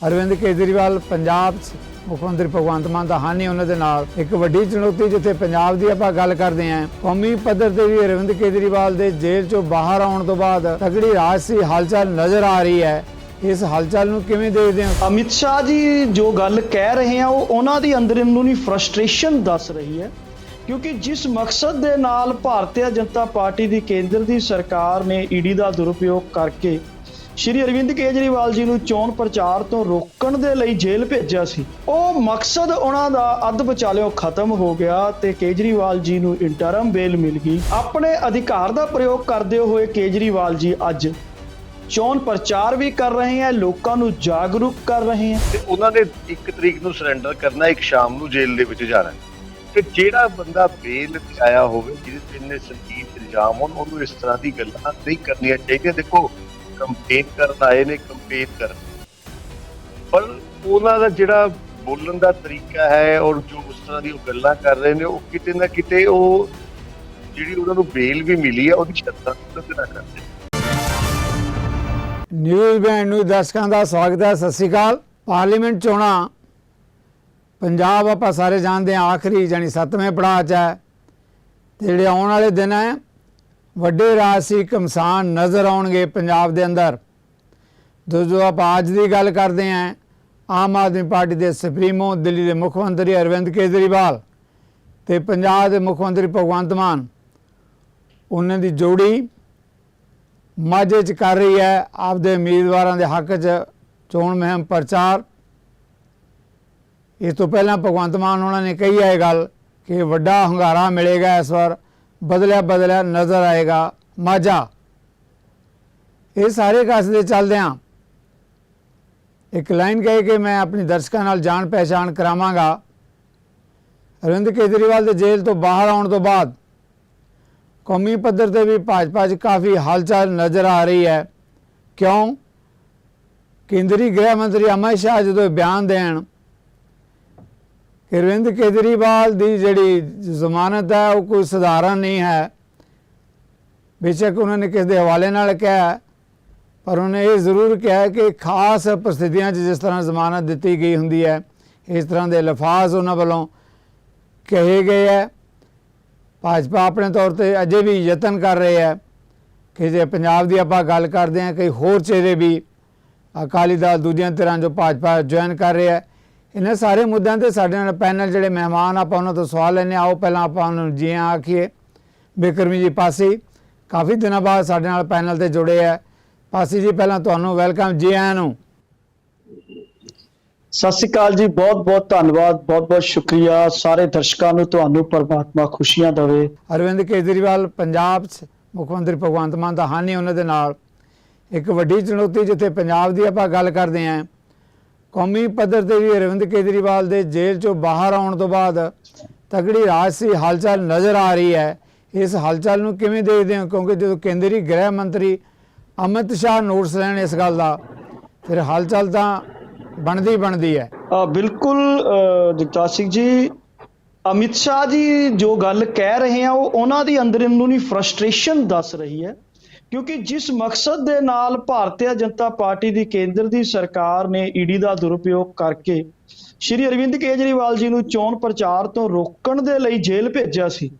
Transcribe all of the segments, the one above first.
ਅਰਵਿੰਦ ਕੇਜਰੀਵਾਲ ਪੰਜਾਬ 'ਚ ਮੁੱਖ ਮੰਤਰੀ ਭਗਵੰਤ ਮਾਨ ਦਾ ਹਾਨੀ ਉਹਨਾਂ ਦੇ ਨਾਲ। ਇੱਕ ਵੱਡੀ ਚੁਣੌਤੀ ਜਿੱਥੇ ਪੰਜਾਬ ਦੀ ਆਪਾਂ ਗੱਲ ਕਰਦੇ ਹਾਂ, ਕੌਮੀ ਪੱਧਰ ਤੇ ਵੀ ਅਰਵਿੰਦ ਕੇਜਰੀਵਾਲ ਦੇ ਜੇਲ੍ਹ 'ਚੋਂ ਬਾਹਰ ਆਉਣ ਤੋਂ ਬਾਅਦ ਤਗੜੀ ਰਾਜਸੀ ਹਲਚਲ ਨਜ਼ਰ ਆ ਰਹੀ ਹੈ। ਇਸ ਹਲਚਲ ਨੂੰ ਕਿਵੇਂ ਦੇਖਦੇ ਹੋ? ਅਮਿਤ ਸ਼ਾਹ ਜੀ ਜੋ ਗੱਲ ਕਹਿ ਰਹੇ ਆ, ਉਹ ਉਹਨਾਂ ਦੀ ਅੰਦਰ ਅੰਦਰੂਨੀ ਫਰਸਟ੍ਰੇਸ਼ਨ ਦੱਸ ਰਹੀ ਹੈ। ਕਿਉਂਕਿ ਜਿਸ ਮਕਸਦ ਦੇ ਨਾਲ ਭਾਰਤੀ ਜਨਤਾ ਪਾਰਟੀ ਦੀ ਕੇਂਦਰ ਦੀ ਸਰਕਾਰ ਨੇ ਈਡੀ ਦਾ ਦੁਰਉਪਯੋਗ ਕਰਕੇ ਸ਼੍ਰੀ ਅਰਵਿੰਦ ਕੇਜਰੀਵਾਲ ਜੀ ਨੂੰ ਚੋਣ ਪ੍ਰਚਾਰ ਤੋਂ ਰੋਕਣ ਦੇ ਲਈ ਜੇਲ੍ਹ ਭੇਜਿਆ ਸੀ। ਉਹ ਮਕਸਦ ਉਹਨਾਂ ਦਾ ਅੱਧ ਵਿਚਾਲਿਓ ਖਤਮ ਹੋ ਗਿਆ ਤੇ ਕੇਜਰੀਵਾਲ ਜੀ ਨੂੰ ਇੰਟਰਮ ਬੇਲ ਮਿਲ ਗਈ। ਆਪਣੇ ਅਧਿਕਾਰ ਦਾ ਪ੍ਰਯੋਗ ਕਰਦੇ ਹੋਏ ਕੇਜਰੀਵਾਲ ਜੀ ਅੱਜ ਚੋਣ ਪ੍ਰਚਾਰ ਵੀ ਕਰ ਰਹੇ ਹੈ, ਲੋਕਾਂ ਨੂੰ ਜਾਗਰੂਕ ਕਰ ਰਹੇ ਹੈ। ਤੇ ਉਹਨਾਂ ਨੇ ਇੱਕ ਤਰੀਕ ਨੂੰ ਸਰੈਂਡਰ ਕਰਨਾ ਇੱਕ ਸ਼ਾਮ ਨੂੰ ਜੇਲ੍ਹ ਦੇ ਵਿੱਚ ਜਾਣਾ ਤੇ ਜਿਹੜਾ ਬੰਦਾ ਬੇਲ ਤੇ ਆਇਆ ਹੋਵੇ, ਜਿਹਦੇ ਤੇ ਇੰਨੇ ਸੰਗੀਤ ਇਲਜ਼ਾਮ ਹੋਣ, ਉਹਨੂੰ ਇਸ ਤਰ੍ਹਾਂ ਦੀ ਗੱਲਾਂ ਨਹੀਂ ਕਰਨੀਆਂ ਚਾਹੀਦੀਆਂ। ਦੇਖੋ ਕੰਪੇਨ ਕਰਨ ਆਏ ਨੇ ਕੰਪੇਨ ਕਰਨ। ਪਰ ਉਹਨਾਂ ਦਾ ਜਿਹੜਾ ਬੋਲਣ ਦਾ ਤਰੀਕਾ ਹੈ ਔਰ ਜੋ ਉਸ ਤਰ੍ਹਾਂ ਦੀ ਉਹ ਗੱਲਾਂ ਕਰ ਰਹੇ ਨੇ, ਉਹ ਕਿਤੇ ਨਾ ਕਿਤੇ ਉਹ ਜਿਹੜੀ ਉਹਨਾਂ ਨੂੰ ਬੇਲ ਵੀ ਮਿਲੀ ਹੈ ਉਹਦੀ ਸ਼ਰਤਾਂ ਤੇ ਨਾ ਕਰਦੇ। ਨਿਊਜ਼ ਬੈਂਡ ਨੂੰ ਦਰਸ਼ਕਾਂ ਦਾ ਸਵਾਗਤ ਹੈ, ਸਤਿ ਸ਼੍ਰੀ ਅਕਾਲ। ਪਾਰਲੀਮੈਂਟ ਚੋਣਾਂ, ਪੰਜਾਬ ਆਪਾਂ ਸਾਰੇ ਜਾਣਦੇ ਹਾਂ, ਆਖਰੀ ਜਾਨੀ ਸੱਤਵੇਂ ਪੜਾਅ 'ਚ ਹੈ, ਤੇ ਜਿਹੜੇ ਆਉਣ ਵਾਲੇ ਦਿਨ ਹੈ ਵੱਡੇ ਰਾਜਸੀ ਕਮਸਾਨ ਨਜ਼ਰ ਆਉਣਗੇ ਪੰਜਾਬ ਦੇ ਅੰਦਰ। ਜੋ ਜੋ ਆਪਾਂ ਅੱਜ ਦੀ ਗੱਲ ਕਰਦੇ ਹਾਂ। ਆਮ ਆਦਮੀ ਪਾਰਟੀ ਦੇ ਸੁਪਰੀਮੋ, ਦਿੱਲੀ ਦੇ ਮੁੱਖ ਮੰਤਰੀ ਅਰਵਿੰਦ ਕੇਜਰੀਵਾਲ ਤੇ ਪੰਜਾਬ ਦੇ ਮੁੱਖ ਮੰਤਰੀ ਭਗਵੰਤ ਮਾਨ। ਉਹਨਾਂ ਦੀ ਜੋੜੀ ਮਾਝੇ ਚ ਕਰ ਰਹੀ ਹੈ। ਆਪਦੇ ਉਮੀਦਵਾਰਾਂ ਦੇ ਹੱਕ 'ਚ ਚੋਣ ਮੁਹਿੰਮ ਪ੍ਰਚਾਰ। ਇਸ ਤੋਂ ਪਹਿਲਾਂ ਭਗਵੰਤ ਮਾਨ ਉਹਨਾਂ ਨੇ ਕਹੀ ਹੈ ਇਹ ਗੱਲ ਕਿ ਵੱਡਾ ਹੰਗਾਰਾ ਮਿਲੇਗਾ ਇਸ ਵਾਰ। ਬਦਲਿਆ ਬਦਲਿਆ ਨਜ਼ਰ ਆਏਗਾ। ਮਾਝਾ। ਇਹ ਸਾਰੇ ਕਸਦੇ ਚੱਲਦੇ ਆ। ਇੱਕ ਲਾਈਨ ਕਹੇ ਕਿ ਮੈਂ ਆਪਣੀ ਦਰਸ਼ਕਾਂ ਨਾਲ ਜਾਣ ਪਹਿਚਾਣ ਕਰਾਵਾਂਗਾ। ਅਰਵਿੰਦ ਕੇਜਰੀਵਾਲ ਦੇ ਜੇਲ੍ਹ ਤੋਂ ਬਾਹਰ ਆਉਣ ਤੋਂ ਬਾਅਦ ਕੌਮੀ ਪੱਧਰ ਤੇ ਵੀ ਭਾਜਪਾ 'ਚ ਕਾਫੀ ਹਲਚਲ ਨਜ਼ਰ ਆ ਰਹੀ ਹੈ। ਕਿਉਂ? ਕੇਂਦਰੀ ਗ੍ਰਹਿ ਮੰਤਰੀ ਅਮਿਤ ਸ਼ਾਹ ਜਦੋਂ ਇਹ ਬਿਆਨ ਦੇਣ ਕਿ ਅਰਵਿੰਦ ਕੇਜਰੀਵਾਲ ਦੀ ਜਿਹੜੀ ਜ਼ਮਾਨਤ ਹੈ ਉਹ ਕੋਈ ਸਧਾਰਨ ਨਹੀਂ ਹੈ ਬੇਸ਼ੱਕ ਉਹਨਾਂ ਨੇ ਕਿਸ ਦੇ ਹਵਾਲੇ ਨਾਲ ਕਿਹਾ ਪਰ ਉਹਨੇ ਇਹ ਜ਼ਰੂਰ ਕਿਹਾ ਕਿ ਖਾਸ ਪ੍ਰਸਥਿਤੀਆਂ 'ਚ ਜਿਸ ਤਰ੍ਹਾਂ ਜ਼ਮਾਨਤ ਦਿੱਤੀ ਗਈ ਹੁੰਦੀ ਹੈ ਇਸ ਤਰ੍ਹਾਂ ਦੇ ਲਫ਼ਾਜ਼ ਉਹਨਾਂ ਵੱਲੋਂ ਕਹੇ ਗਏ ਹੈ ਭਾਜਪਾ ਆਪਣੇ ਤੌਰ ਤੇ ਅਜੇ ਵੀ ਯਤਨ ਕਰ ਰਹੇ ਹੈ ਕਿ ਜੇ ਪੰਜਾਬ ਦੀ ਆਪਾਂ ਗੱਲ ਕਰਦੇ ਹਾਂ ਕਈ ਹੋਰ ਚਿਹਰੇ ਵੀ ਅਕਾਲੀ ਦਲ ਦੂਜੀਆਂ ਤਰ੍ਹਾਂ ਜੋ ਭਾਜਪਾ ਜੁਆਇਨ ਕਰ ਰਿਹਾ ਹੈ ਇਹਨਾਂ ਸਾਰੇ ਮੁੱਦਿਆਂ ਤੇ ਸਾਡੇ ਨਾਲ ਪੈਨਲ ਜਿਹੜੇ ਮਹਿਮਾਨ ਆਪਾਂ ਉਹਨਾਂ ਤੋਂ ਸਵਾਲ ਲੈਣੇ ਆਓ ਪਹਿਲਾਂ ਆਪਾਂ ਉਹਨਾਂ ਨੂੰ ਜੀ ਆਖੀਏ। ਬਿਕਰਮੀ ਜੀ ਪਾਸੀ ਕਾਫੀ ਦਿਨਾਂ ਬਾਅਦ ਸਾਡੇ ਨਾਲ ਪੈਨਲ ਤੇ ਜੁੜੇ ਹੈ ਪਾਸੀ ਜੀ ਪਹਿਲਾਂ ਤੁਹਾਨੂੰ ਵੈਲਕਮ ਜੀ ਆਇਆਂ ਨੂੰ। ਸਤਿ ਸ਼੍ਰੀ ਅਕਾਲ ਜੀ ਬਹੁਤ ਬਹੁਤ ਧੰਨਵਾਦ ਬਹੁਤ ਬਹੁਤ ਸ਼ੁਕਰੀਆ। ਸਾਰੇ ਦਰਸ਼ਕਾਂ ਨੂੰ ਤੁਹਾਨੂੰ ਪਰਮਾਤਮਾ ਖੁਸ਼ੀਆਂ ਦੇਵੇ। ਅਰਵਿੰਦ ਕੇਜਰੀਵਾਲ ਪੰਜਾਬ 'ਚ ਮੁੱਖ ਮੰਤਰੀ ਭਗਵੰਤ ਮਾਨ ਦਾ ਹਾਨੀ ਉਹਨਾਂ ਦੇ ਨਾਲ। ਇੱਕ ਵੱਡੀ ਚੁਣੌਤੀ ਜਿੱਥੇ ਪੰਜਾਬ ਦੀ ਆਪਾਂ ਗੱਲ ਕਰਦੇ ਹਾਂ ਕੌਮੀ ਪੱਧਰ ਤੇ ਵੀ ਅਰਵਿੰਦ ਕੇਜਰੀਵਾਲ ਦੇ ਜੇਲ੍ਹ 'ਚੋਂ ਬਾਹਰ ਆਉਣ ਤੋਂ ਬਾਅਦ ਤਗੜੀ ਰਾਜਸੀ ਹਲਚਲ ਨਜ਼ਰ ਆ ਰਹੀ ਹੈ। ਇਸ ਹਲਚਲ ਨੂੰ ਕਿਵੇਂ ਦੇਖਦੇ ਹੋ? ਕਿਉਂਕਿ ਜਦੋਂ ਕੇਂਦਰੀ ਗ੍ਰਹਿ ਮੰਤਰੀ ਅਮਿਤ ਸ਼ਾਹ ਨੋਟਸ ਲੈਣ ਇਸ ਗੱਲ ਦਾ, ਫਿਰ ਹਲਚਲ ਤਾਂ ਬਣਦੀ ਬਣਦੀ ਹੈ। ਬਿਲਕੁਲ ਜਗਤਾਰ ਸਿੰਘ ਜੀ, ਅਮਿਤ ਸ਼ਾਹ ਜੀ ਜੋ ਗੱਲ ਕਹਿ ਰਹੇ ਆ, ਉਹ ਉਹਨਾਂ ਦੀ ਅੰਦਰ ਅੰਦਰੂਨੀ ਫਰਸਟ੍ਰੇਸ਼ਨ ਦੱਸ ਰਹੀ ਹੈ। ਕਿਉਂਕਿ ਜਿਸ ਮਕਸਦ ਦੇ ਨਾਲ ਭਾਰਤੀ ਜਨਤਾ ਪਾਰਟੀ ਦੀ ਕੇਂਦਰ ਦੀ ਸਰਕਾਰ ਨੇ ਈਡੀ ਦਾ ਦੁਰਉਪਯੋਗ ਕਰਕੇ ਸ਼੍ਰੀ ਅਰਵਿੰਦ ਕੇਜਰੀਵਾਲ ਜੀ ਨੂੰ ਚੋਣ ਪ੍ਰਚਾਰ ਤੋਂ ਰੋਕਣ ਦੇ ਲਈ ਜੇਲ੍ਹ ਭੇਜਿਆ ਸੀ,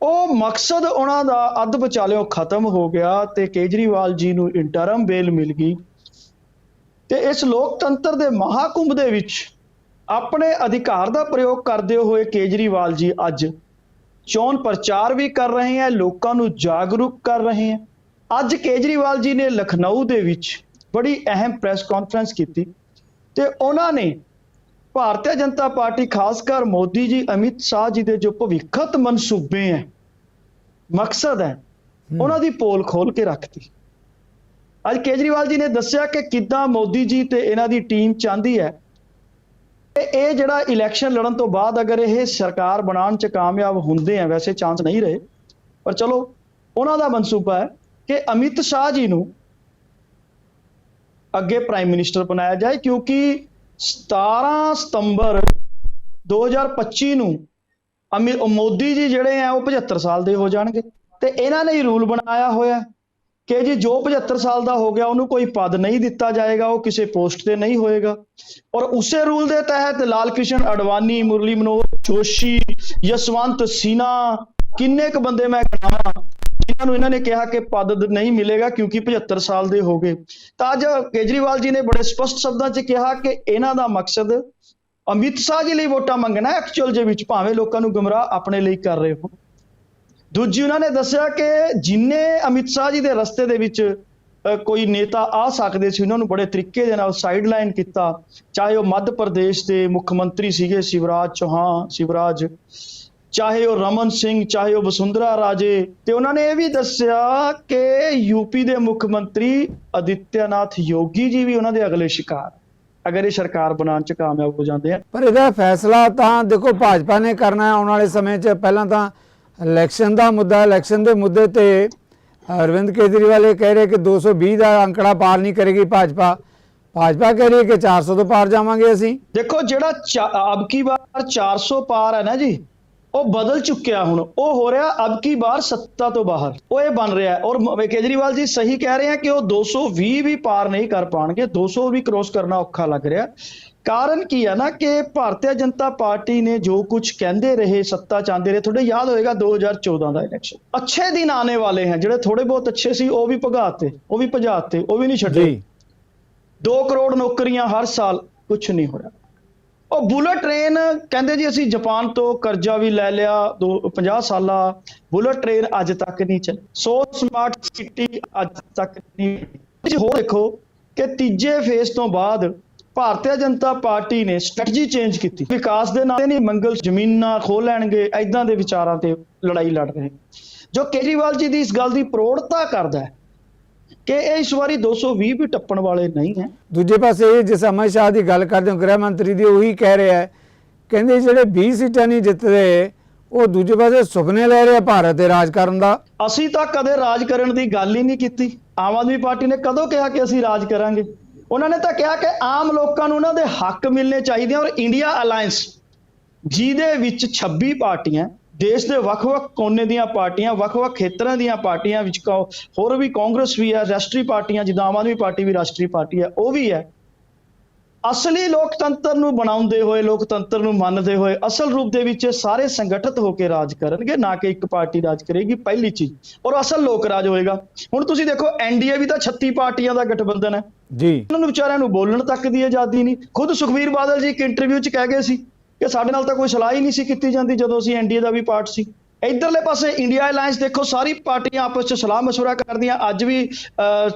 ਉਹ ਮਕਸਦ ਉਹਨਾਂ ਦਾ ਅੱਧ ਵਿਚਾਲਿਓ ਖਤਮ ਹੋ ਗਿਆ ਤੇ ਕੇਜਰੀਵਾਲ ਜੀ ਨੂੰ ਇੰਟਰਮ ਬੇਲ ਮਿਲ ਗਈ ਤੇ ਇਸ ਲੋਕਤੰਤਰ ਦੇ ਮਹਾਕੁੰਭ ਦੇ ਵਿੱਚ ਆਪਣੇ ਅਧਿਕਾਰ ਦਾ ਪ੍ਰਯੋਗ ਕਰਦੇ ਹੋਏ ਕੇਜਰੀਵਾਲ ਜੀ ਅੱਜ ਚੋਣ ਪ੍ਰਚਾਰ ਵੀ ਕਰ ਰਹੇ ਹੈ, ਲੋਕਾਂ ਨੂੰ ਜਾਗਰੂਕ ਕਰ ਰਹੇ ਹੈ। ਅੱਜ ਕੇਜਰੀਵਾਲ ਜੀ ਨੇ ਲਖਨਊ ਦੇ ਵਿੱਚ ਬੜੀ ਅਹਿਮ ਪ੍ਰੈਸ ਕਾਨਫਰੰਸ ਕੀਤੀ ਤੇ ਉਹਨਾਂ ਨੇ ਭਾਰਤੀ ਜਨਤਾ ਪਾਰਟੀ ਖਾਸ ਕਰ ਮੋਦੀ ਜੀ ਅਮਿਤ ਸ਼ਾਹ ਜੀ ਦੇ ਜੋ ਭਵਿੱਖਤ ਮਨਸੂਬੇ ਹੈ ਮਕਸਦ ਹੈ ਉਹਨਾਂ ਦੀ ਪੋਲ ਖੋਲ ਕੇ ਰੱਖਤੀ। ਅੱਜ ਕੇਜਰੀਵਾਲ ਜੀ ਨੇ ਦੱਸਿਆ ਕਿ ਕਿੱਦਾਂ ਮੋਦੀ ਜੀ ਤੇ ਇਹਨਾਂ ਦੀ ਟੀਮ ਚਾਹੁੰਦੀ ਹੈ ਤੇ ਇਹ ਜਿਹੜਾ ਇਲੈਕਸ਼ਨ ਲੜਨ ਤੋਂ ਬਾਅਦ ਅਗਰ ਇਹ ਸਰਕਾਰ ਬਣਾਉਣ ਚ ਕਾਮਯਾਬ ਹੁੰਦੇ ਆ ਵੈਸੇ ਚਾਂਸ ਨਹੀਂ ਰਹੇ। ਪਰ ਚਲੋ ਉਹਨਾਂ ਦਾ ਮਨਸੂਬਾ ਹੈ ਕਿ ਅਮਿਤ ਸ਼ਾਹ ਜੀ ਨੂੰ ਅੱਗੇ ਪ੍ਰਾਈਮ ਮਿਨਿਸਟਰ ਬਣਾਇਆ ਜਾਏ, ਕਿਉਂਕਿ 17 ਸਤੰਬਰ 2025 ਨੂੰ ਅਮਿ- ਮੋਦੀ ਜੀ ਜਿਹੜੇ ਆ, ਉਹ 75 ਸਾਲ ਦੇ ਹੋ ਜਾਣਗੇ ਤੇ ਇਹਨਾਂ ਨੇ ਹੀ ਰੂਲ ਬਣਾਇਆ ਹੋਇਆ ਕਿ ਜੀ ਜੋ 75 ਸਾਲ ਦਾ ਹੋ ਗਿਆ, ਉਹਨੂੰ ਕੋਈ ਪਦ ਨਹੀਂ ਦਿੱਤਾ ਜਾਏਗਾ, ਉਹ ਕਿਸੇ ਪੋਸਟ ਤੇ ਨਹੀਂ ਹੋਏਗਾ। ਔਰ ਉਸੇ ਰੂਲ ਦੇ ਤਹਿਤ ਲਾਲ ਕ੍ਰਿਸ਼ਨ ਅਡਵਾਨੀ, ਮੁਰਲੀ ਮਨੋਹਰ ਜੋਸ਼ੀ, ਯਸ਼ਵੰਤ ਸਿਨਾ, ਕਿੰਨੇ ਕ ਬੰਦੇ ਮੈਂ ਗਿਣਾਵਾਂ ਜਿਨ੍ਹਾਂ ਨੂੰ ਇਹਨਾਂ ਨੇ ਕਿਹਾ ਕਿ ਪਦ ਨਹੀਂ ਮਿਲੇਗਾ ਕਿਉਂਕਿ 75 ਸਾਲ ਦੇ ਹੋ ਗਏ। ਤਾਂ ਅੱਜ ਕੇਜਰੀਵਾਲ ਜੀ ਨੇ ਬੜੇ ਸਪਸ਼ਟ ਸ਼ਬਦਾਂ 'ਚ ਕਿਹਾ ਕਿ ਇਹਨਾਂ ਦਾ ਮਕਸਦ ਅਮਿਤ ਸ਼ਾਹ ਜੀ ਲਈ ਵੋਟਾਂ ਮੰਗਣਾ ਐਕਚੁਅਲ ਦੇ ਵਿੱਚ, ਭਾਵੇਂ ਲੋਕਾਂ ਨੂੰ ਗੁੰਮਰਾਹ ਆਪਣੇ ਲਈ ਕਰ ਰਹੇ ਹੋ ਦੂਜੀ ਉਹਨਾਂ ਨੇ ਦੱਸਿਆ ਕਿ ਜਿੰਨੇ ਅਮਿਤ ਸ਼ਾਹ ਜੀ ਦੇ ਰਸਤੇ ਦੇ ਵਿੱਚ ਕੋਈ ਨੇਤਾ ਆ ਸਕਦੇ ਸੀ, ਉਹਨਾਂ ਨੂੰ ਬੜੇ ਤਰੀਕੇ ਦੇ ਨਾਲ ਸਾਈਡਲਾਈਨ ਕੀਤਾ। ਚਾਹੇ ਉਹ ਮੱਧ ਪ੍ਰਦੇਸ਼ ਦੇ ਮੁੱਖ ਮੰਤਰੀ ਸੀਗੇ, ਸ਼ਿਵਰਾਜ ਚੌਹਾਨ, ਸ਼ਿਵਰਾਜ ਚਾਹੇ ਉਹ ਰਮਨ ਸਿੰਘ ਚਾਹੇ ਉਹ ਵਸੁੰਧਰਾ ਰਾਜੇ ਤੇ ਉਹਨਾਂ ਨੇ ਇਹ ਵੀ ਦੱਸਿਆ ਕਿ ਯੂਪੀ ਦੇ ਮੁੱਖ ਮੰਤਰੀ ਅਦਿੱਤਿਆਨਾਥ ਯੋਗੀ ਜੀ ਵੀ ਉਹਨਾਂ ਦੇ ਅਗਲੇ ਸ਼ਿਕਾਰ ਅਗਰ ਇਹ ਸਰਕਾਰ ਬਣਾਉਣ ਚ ਕਾਮਯਾਬ ਹੋ ਜਾਂਦੇ ਆ। ਪਰ ਇਹਦਾ ਫੈਸਲਾ ਤਾਂ ਦੇਖੋ ਭਾਜਪਾ ਨੇ ਕਰਨਾ ਹੈ। ਆਉਣ ਵਾਲੇ ਸਮੇਂ 'ਚ ਪਹਿਲਾਂ ਤਾਂ ਇਲੈਕਸ਼ਨ ਦਾ ਮੁੱਦਾ ਇਲੈਕਸ਼ਨ ਦੇ ਮੁੱਦੇ ਤੇ ਅਰਵਿੰਦ ਕੇਜਰੀਵਾਲ ਇਹ ਕਹਿ ਰਹੇ ਕਿ 220 ਦਾ ਅੰਕੜਾ ਪਾਰ ਨਹੀਂ ਕਰੇਗੀ ਭਾਜਪਾ। ਭਾਜਪਾ ਕਹਿ ਰਹੀ ਹੈ ਕਿ 400 ਤੋਂ ਪਾਰ ਜਾਵਾਂਗੇ ਅਸੀਂ। ਦੇਖੋ ਜਿਹੜਾ ਅਬ ਕੀ ਬਾਰ 400 ਪਾਰ ਹੈ ਨਾ ਜੀ ਉਹ ਬਦਲ ਚੁੱਕਿਆ ਹੁਣ ਉਹ ਹੋ ਰਿਹਾ ਅਬ ਕੀ ਬਾਰ ਸੱਤਾ ਤੋਂ ਬਾਹਰ। ਉਹ ਇਹ ਬਣ ਰਿਹਾ। ਔਰ ਕੇਜਰੀਵਾਲ ਜੀ ਸਹੀ ਕਹਿ ਰਹੇ ਆ ਕਿ ਉਹ 220 ਵੀ ਪਾਰ ਨਹੀਂ ਕਰ ਪਾਣਗੇ 200 ਵੀ ਕ੍ਰੋਸ ਕਰਨਾ ਔਖਾ ਲੱਗ ਰਿਹਾ। ਕਾਰਨ ਕੀ ਹੈ ਨਾ ਕਿ ਭਾਰਤੀ ਜਨਤਾ ਪਾਰਟੀ ਨੇ ਜੋ ਕੁਝ ਕਹਿੰਦੇ ਰਹੇ ਸੱਤਾ ਚਾਹੁੰਦੇ ਰਹੇ ਤੁਹਾਡੇ ਯਾਦ ਹੋਏਗਾ 2014 ਦਾ ਇਲੈਕਸ਼ਨ ਅੱਛੇ ਦਿਨ ਆने ਵਾਲੇ ਹਨ ਜਿਹੜੇ ਥੋੜੇ ਬਹੁਤ ਅੱਛੇ ਸੀ ਉਹ ਵੀ ਭਗਾਤੇ ਉਹ ਵੀ ਭਜਾਤੇ ਉਹ ਵੀ ਨਹੀਂ ਛੱਡੇ। ਜੀ। 2 ਕਰੋੜ ਨੌਕਰੀਆਂ ਹਰ ਸਾਲ ਕੁਝ ਨਹੀਂ ਹੋਇਆ ਉਹ ਬੁਲਟ ਟ੍ਰੇਨ ਕਹਿੰਦੇ ਜੀ ਅਸੀਂ ਜਾਪਾਨ ਤੋਂ ਕਰਜ਼ਾ ਵੀ ਲੈ ਲਿਆ, ਦੋ 50 ਸਾਲਾ, ਬੁਲਟ ਟ੍ਰੇਨ ਅੱਜ ਤੱਕ ਨਹੀਂ ਚੱਲ, ਸੋ ਸਮਾਰਟ ਸਿਟੀ ਅੱਜ ਤੱਕ ਨਹੀਂ ਤੁਸੀਂ ਹੋਰ ਦੇਖੋ ਕਿ ਤੀਜੇ ਫੇਸ ਤੋਂ ਬਾਅਦ ਭਾਰਤੀ ਜਨਤਾ ਪਾਰਟੀ ਨੇ ਸਟ੍ਰੈਟਜੀ ਚੇਂਜ ਕੀਤੀ। ਵਿਕਾਸ ਦੇ ਨਾਂ ਤੇ ਨਹੀਂ, ਮੰਗਲ ਜ਼ਮੀਨਾਂ ਖੋਹ ਲੈਣਗੇ ਐਦਾਂ ਦੇ ਵਿਚਾਰਾਂ ਤੇ ਲੜਾਈ ਲੜ ਰਹੇ ਜੋ ਕੇਜਰੀਵਾਲ ਜੀ ਦੀ ਇਸ ਗੱਲ ਦੀ ਪ੍ਰੋੜਤਾ ਕਰਦਾ ਹੈ ਕਿ ਇਹ ਇਸ ਵਾਰੀ 220 ਵੀ ਟੱਪਣ ਵਾਲੇ ਨਹੀਂ ਹੈ। ਦੂਜੇ ਪਾਸੇ ਜਿਸ ਅਮਰ ਸ਼ਾਹ ਦੀ ਗੱਲ ਕਰਦੇ ਹੋ ਗ੍ਰਹਿ ਮੰਤਰੀ ਦੀ ਉਹੀ ਕਹਿ ਰਿਹਾ ਹੈ। ਕਹਿੰਦੇ ਜਿਹੜੇ 20 ਸੀਟਾਂ ਨਹੀਂ ਜਿੱਤਦੇ ਉਹ ਦੂਜੇ ਪਾਸੇ ਸੁਪਨੇ ਲੈ ਰਹੇ ਭਾਰਤ ਦੇ ਰਾਜ ਕਰਨ ਦਾ। ਅਸੀਂ ਤਾਂ ਕਦੇ ਰਾਜ ਕਰਨ ਦੀ ਗੱਲ ਹੀ ਨਹੀਂ ਕੀਤੀ। ਆਮ ਆਦਮੀ ਪਾਰਟੀ ਨੇ ਕਦੋਂ ਕਿਹਾ ਕਿ ਅਸੀਂ ਰਾਜ ਕਰਾਂਗੇ? ਉਹਨਾਂ ਨੇ ਤਾਂ ਕਿਹਾ ਕਿ ਆਮ ਲੋਕਾਂ ਨੂੰ ਉਹਨਾਂ ਦੇ ਹੱਕ ਮਿਲਣੇ ਚਾਹੀਦੇ ਔਰ ਇੰਡੀਆ ਅਲਾਈਅੰਸ ਜਿਹਦੇ ਵਿੱਚ 26 ਪਾਰਟੀਆਂ ਦੇਸ਼ ਦੇ ਵੱਖ-ਵੱਖ ਕੋਨੇ ਦੀਆਂ ਪਾਰਟੀਆਂ ਵੱਖ-ਵੱਖ ਖੇਤਰਾਂ ਦੀਆਂ ਪਾਰਟੀਆਂ ਵਿੱਚ ਹੋਰ ਵੀ ਕਾਂਗਰਸ ਵੀ ਹੈ ਰਾਸ਼ਟਰੀ ਪਾਰਟੀਆਂ ਜਿੱਦਾਂ ਆਮ ਆਦਮੀ ਪਾਰਟੀ ਵੀ ਰਾਸ਼ਟਰੀ ਪਾਰਟੀ ਹੈ ਉਹ ਵੀ ਹੈ। ਅਸਲੀ ਲੋਕਤੰਤਰ ਨੂੰ ਬਣਾਉਂਦੇ ਹੋਏ ਲੋਕਤੰਤਰ ਨੂੰ ਮੰਨਦੇ ਹੋਏ ਅਸਲ ਰੂਪ ਦੇ ਵਿੱਚ ਸਾਰੇ ਸੰਗਠਿਤ ਹੋ ਕੇ ਰਾਜ ਕਰਨਗੇ ਨਾ ਕਿ ਇੱਕ ਪਾਰਟੀ ਰਾਜ ਕਰੇਗੀ ਪਹਿਲੀ ਚੀਜ਼। ਔਰ ਅਸਲ ਲੋਕ ਰਾਜ ਹੋਏਗਾ। ਹੁਣ ਤੁਸੀਂ ਦੇਖੋ ਐਨਡੀਏ ਵੀ ਤਾਂ 36 ਪਾਰਟੀਆਂ ਦਾ ਗਠਬੰਧਨ ਹੈ। ਜੀ। ਉਹਨਾਂ ਨੂੰ ਵਿਚਾਰਿਆਂ ਨੂੰ ਬੋਲਣ ਤੱਕ ਦੀ ਆਜ਼ਾਦੀ ਨਹੀਂ। ਖੁਦ ਸੁਖਵੀਰ ਬਾਦਲ ਜੀ ਇੱਕ ਇੰਟਰਵਿਊ 'ਚ ਕਹਿ ਗਏ ਸੀ ਕਿ ਸਾਡੇ ਨਾਲ ਤਾਂ ਕੋਈ ਸਲਾਹ ਹੀ ਨਹੀਂ ਸੀ ਕੀਤੀ ਜਾਂਦੀ ਜਦੋਂ ਅਸੀਂ ਐਨਡੀਏ ਦਾ ਵੀ ਪਾਰਟ ਸੀ। ਇਧਰਲੇ ਪਾਸੇ ਇੰਡੀਆ ਅਲਾਈਅੰਸ ਦੇਖੋ, ਸਾਰੀ ਪਾਰਟੀਆਂ ਆਪਸ ਵਿੱਚ ਸਲਾਹ ਮਸ਼ਵਰਾ ਕਰਦੀਆਂ। ਅੱਜ ਵੀ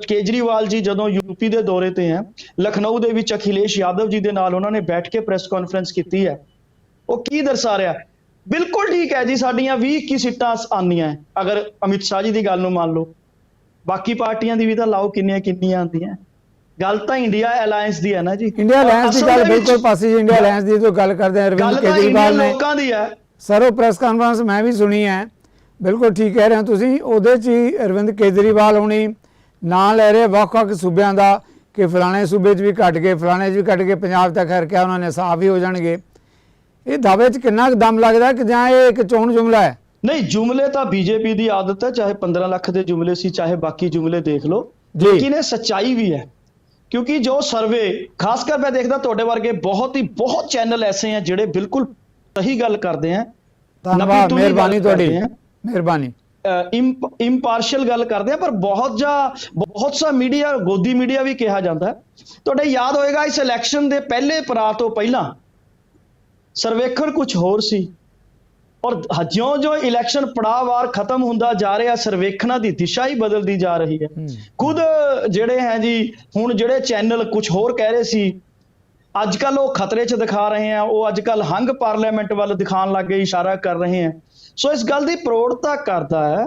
ਕੇਜਰੀਵਾਲ ਜੀ ਜਦੋਂ ਯੂਪੀ ਦੇ ਦੌਰੇ ਤੇ ਹੈ, ਲਖਨਊ ਦੇ ਵਿੱਚ ਅਖਿਲੇਸ਼ ਯਾਦਵ ਜੀ ਦੇ ਨਾਲ ਉਹਨਾਂ ਨੇ ਬੈਠ ਕੇ ਪ੍ਰੈਸ ਕਾਨਫਰੰਸ ਕੀਤੀ ਹੈ। ਉਹ ਕੀ ਦਰਸਾ ਰਿਹਾ? ਬਿਲਕੁਲ ਠੀਕ ਹੈ ਜੀ, ਸਾਡੀਆਂ 20 ਕੀ ਸੀਟਾਂ ਆਨੀਆਂ ਅਗਰ ਅਮਿਤ ਸ਼ਾਹ ਜੀ ਦੀ ਗੱਲ ਨੂੰ ਮੰਨ ਲਓ। ਬਾਕੀ ਪਾਰਟੀਆਂ ਦੀ ਵੀ ਤਾਂ ਲਾਓ ਕਿੰਨੀਆਂ ਕਿੰਨੀਆਂ ਆਉਂਦੀਆਂ। ਗੱਲ ਤਾਂ ਇੰਡੀਆ ਅਲਾਈਅੰਸ ਦੀ ਹੈ ਨਾ ਜੀ। ਇੰਡੀਆ ਅਲਾਈਅੰਸ ਦੀ ਗੱਲ ਬਿਲਕੁਲ ਪਾਸੇ ਜੀ ਇੰਡੀਆ ਅਲਾਈਅੰਸ ਦੀ ਤੋਂ ਗੱਲ ਕਰਦੇ ਗੱਲ ਅਰਵਿੰਦ ਕੇਜਰੀਵਾਲ ਨੇ। ਲੋਕਾਂ ਦੀ ਹੈ। ਸਰ ਉਹ ਪ੍ਰੈਸ ਕਾਨਫਰੰਸ ਮੈਂ ਵੀ ਸੁਣੀ ਹੈ। ਬਿਲਕੁਲ ਠੀਕ ਕਹਿ ਰਹੇ ਹੋ ਤੁਸੀਂ। ਉਹਦੇ 'ਚ ਹੀ ਅਰਵਿੰਦ ਕੇਜਰੀਵਾਲ ਹੁਣੀ ਨਾਂ ਲੈ ਰਹੇ ਵੱਖ-ਵੱਖ ਸੂਬਿਆਂ ਦਾ ਕਿ ਫਲਾਣੇ ਸੂਬੇ 'ਚ ਵੀ ਘਟ ਗਏ ਫਲਾਣੇ 'ਚ ਵੀ ਘਟ ਗਏ ਪੰਜਾਬ ਤੱਕ ਹਰ ਕਿਹਾ ਉਹਨਾਂ ਨੇ ਸਾਫ਼ ਹੀ ਹੋ ਜਾਣਗੇ। ਇਹ ਦਾਅਵੇ 'ਚ ਕਿੰਨਾ ਕੁ ਦਮ ਲੱਗਦਾ ਕਿ ਜਾਂ ਇਹ ਇੱਕ ਚੋਣ ਜੁਮਲਾ ਹੈ? ਨਹੀਂ ਜੁਮਲੇ ਤਾਂ ਬੀਜੇਪੀ ਦੀ ਆਦਤ ਹੈ ਚਾਹੇ 15 ਲੱਖ ਦੇ ਜੁਮਲੇ ਸੀ ਚਾਹੇ ਬਾਕੀ ਜੁਮਲੇ ਦੇਖ ਲਓ। ਜੀ। ਲੇਕਿਨ ਇਹ ਸੱਚਾਈ ਵੀ ਹੈ। ਕਿਉਂਕਿ ਜੋ ਸਰਵੇ ਖਾਸ ਕਰ ਮੈਂ ਦੇਖਦਾ ਤੁਹਾਡੇ ਵਰਗੇ ਬਹੁਤ ਹੀ ਬਹੁਤ ਚੈਨਲ ਐਸੇ ਆ ਜਿਹੜੇ ਬਿਲਕੁਲ ਸਹੀ ਗੱਲ ਕਰਦੇ ਆ ਧੰਨਵਾਦ ਮਿਹਰਬਾਨੀ ਤੁਹਾਡੀ। ਮਿਹਰਬਾਨੀ ਇੰਪਾਰਸ਼ੀਅਲ ਗੱਲ ਕਰਦੇ ਆ ਪਰ ਬਹੁਤ ਜਾ ਬਹੁਤ ਸਾ ਮੀਡੀਆ ਗੋਦੀ ਮੀਡੀਆ ਵੀ ਕਿਹਾ ਜਾਂਦਾ। ਤੁਹਾਡੇ ਯਾਦ ਹੋਏਗਾ ਇਸ ਇਲੈਕਸ਼ਨ ਦੇ ਪਹਿਲੇ ਪੜਾਅ ਤੋਂ ਪਹਿਲਾਂ ਸਰਵੇਖਣ ਕੁਝ ਹੋਰ ਸੀ ਔਰ ਜਿਉਂ ਜਿਉਂ ਇਲੈਕਸ਼ਨ ਪੜਾਅਵਾਰ ਖਤਮ ਹੁੰਦਾ ਜਾ ਰਿਹਾ ਸਰਵੇਖਣਾਂ ਦੀ ਦਿਸ਼ਾ ਹੀ ਬਦਲਦੀ ਜਾ ਰਹੀ ਹੈ। ਖੁਦ ਜਿਹੜੇ ਹੈ ਜੀ ਹੁਣ ਜਿਹੜੇ ਚੈਨਲ ਕੁਝ ਹੋਰ ਕਹਿ ਰਹੇ ਸੀ ਅੱਜ ਕੱਲ ਉਹ ਖਤਰੇ 'ਚ ਦਿਖਾ ਰਹੇ ਆ ਉਹ ਅੱਜ ਕੱਲ ਹੰਗ ਪਾਰਲੀਮੈਂਟ ਵੱਲ ਦਿਖਾਉਣ ਲੱਗੇ ਇਸ਼ਾਰਾ ਕਰ ਰਹੇ ਆ ਸੋ ਇਸ ਗੱਲ ਦੀ ਪ੍ਰੋੜਤਾ ਕਰਦਾ ਹੈ